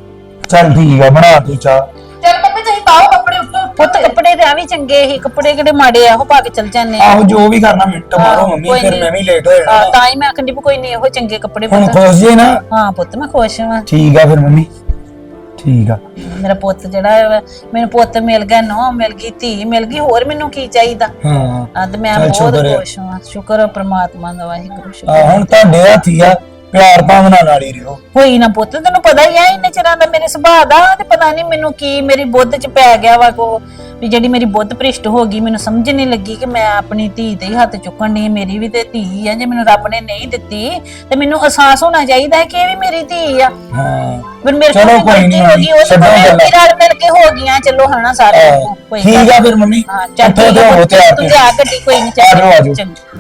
ਚੱਲ ਠੀਕ ਆ ਬਣਾ ਤੂੰ ਚਾਹ। ਚੱਲ ਮੰਮੀ ਤੁਸੀਂ ਪਾਓ ਕੱਪੜੇ ਉੱਠੋ ਪੁੱਤ ਕੱਪੜੇ ਤੇ ਆ ਵੀ ਚੰਗੇ ਸੀ ਕੱਪੜੇ ਕਿਹੜੇ ਮਾੜੇ ਆ ਉਹ ਪਾ ਕੇ ਚੱਲ ਜਾਂਦੇ ਆ। ਆਹੋ ਜੋ ਵੀ ਕਰਨਾ ਮਿੰਟ ਮਾਰੋ ਮੰਮੀ ਕੋਈ ਫਿਰ ਨੀ। ਮੈਂ ਵੀ ਲੇਟ ਹੋ ਹਾਂ, ਜਾਣਾ ਤਾਂ ਹੀ ਮੈਂ ਆਖਣ ਦੀ ਕੋਈ ਨਹੀਂ ਇਹੋ ਚੰਗੇ ਕੱਪੜੇ ਹੁਣ ਪੁੱਤ। ਖੁਸ਼ ਜੇ ਨਾ। ਹਾਂ ਪੁੱਤ ਮੈਂ ਖੁਸ਼ ਹਾਂ ਠੀਕ ਆ ਫਿਰ ਮੰਮੀ। ਠੀਕ ਆ। ਮੇਰਾ ਪੁੱਤ ਜਿਹੜਾ ਵਾ, ਮੈਨੂੰ ਪੁੱਤ ਮਿਲ ਗਿਆ ਨੌ ਮਿਲ ਗਈ ਧੀ ਮਿਲ ਗਈ ਹੋਰ ਮੈਨੂੰ ਕੀ ਚਾਹੀਦਾ? ਹਾਂ। ਆ ਤੇ ਮੈਂ ਚੱਲ ਬਹੁਤ ਸ਼ੁਕਰ ਹੈ। ਖੁਸ਼ ਹਾਂ। ਸ਼ੁਕਰ ਆ ਪ੍ਰਮਾਤਮਾ ਦਾ ਵਾਹਿਗੁਰੂ ਸ਼ੁਕਰ ਆ। ਹੁਣ ਤੁਹਾਡੇ ਹੱਥ ਹੀ ਆ। ਪਿਆਰ ਭਾਵਨਾ ਨਾਲ ਹੀ ਰਹੋ। ਹੋਈ ਨਾ ਪੁੱਤ ਤੈਨੂੰ ਪਤਾ ਹੀ ਆ ਇੰਨੇ ਚਿਰਾਂ ਦਾ ਮੇਰੇ ਸੁਭਾਅ ਦਾ ਤੇ ਪਤਾ ਨਹੀਂ ਮੈਨੂੰ ਕੀ ਮੇਰੀ ਬੁੱਧ ਚ ਪੈ ਗਿਆ ਵਾ ਕੋ ਵੀ ਜਿਹੜੀ ਮੇਰੀ ਬੁੱਧ ਭ੍ਰਿਸ਼ਟ ਹੋ ਗਈ ਮੈਨੂੰ ਸਮਝ ਨਹੀਂ ਲੱਗੀ ਕਿ ਮੈਂ ਆਪਣੀ ਧੀ ਤੇ ਹੀ ਹੱਥ ਚੁੱਕਣ ਦੀ ਮੇਰੀ ਵੀ ਤੇ ਧੀ ਆ ਜੇ ਮੈਨੂੰ ਰੱਬ ਨੇ ਨਹੀਂ ਦਿੱਤੀ ਤੇ ਮੈਨੂੰ ਅਹਿਸਾਸ ਹੋਣਾ ਚਾਹੀਦਾ ਹੈ ਕਿ ਇਹ ਵੀ ਮੇਰੀ ਧੀ ਆ। ਹਾਂ। ਫਿਰ ਮੇਰੇ ਕੋਲ ਚਲੋ ਵੀ ਕੋਈ ਗਲਤੀ ਨੀ ਹੋ ਗਈ ਉਹ ਛੱਡੋ ਗੱਲਾਂ। ਰਲ ਮਿਲ ਕੇ ਹੋ ਗਈਆਂ ਚਲੋ ਹਨਾ ਸਾਰੇ ਕੋਈ ਠੀਕ ਆ ਫਿਰ ਮੰਮੀ। ਹਾਂ ਚੱਲ ਉੱਠੋ ਤੇ ਤਿਆਰ ਜਾ ਗੱਡੀ ਕੋਈ ਨਹੀਂ ਆ ਜਾਓ, ਆ ਜਾਓ। ਚੰਗਾ।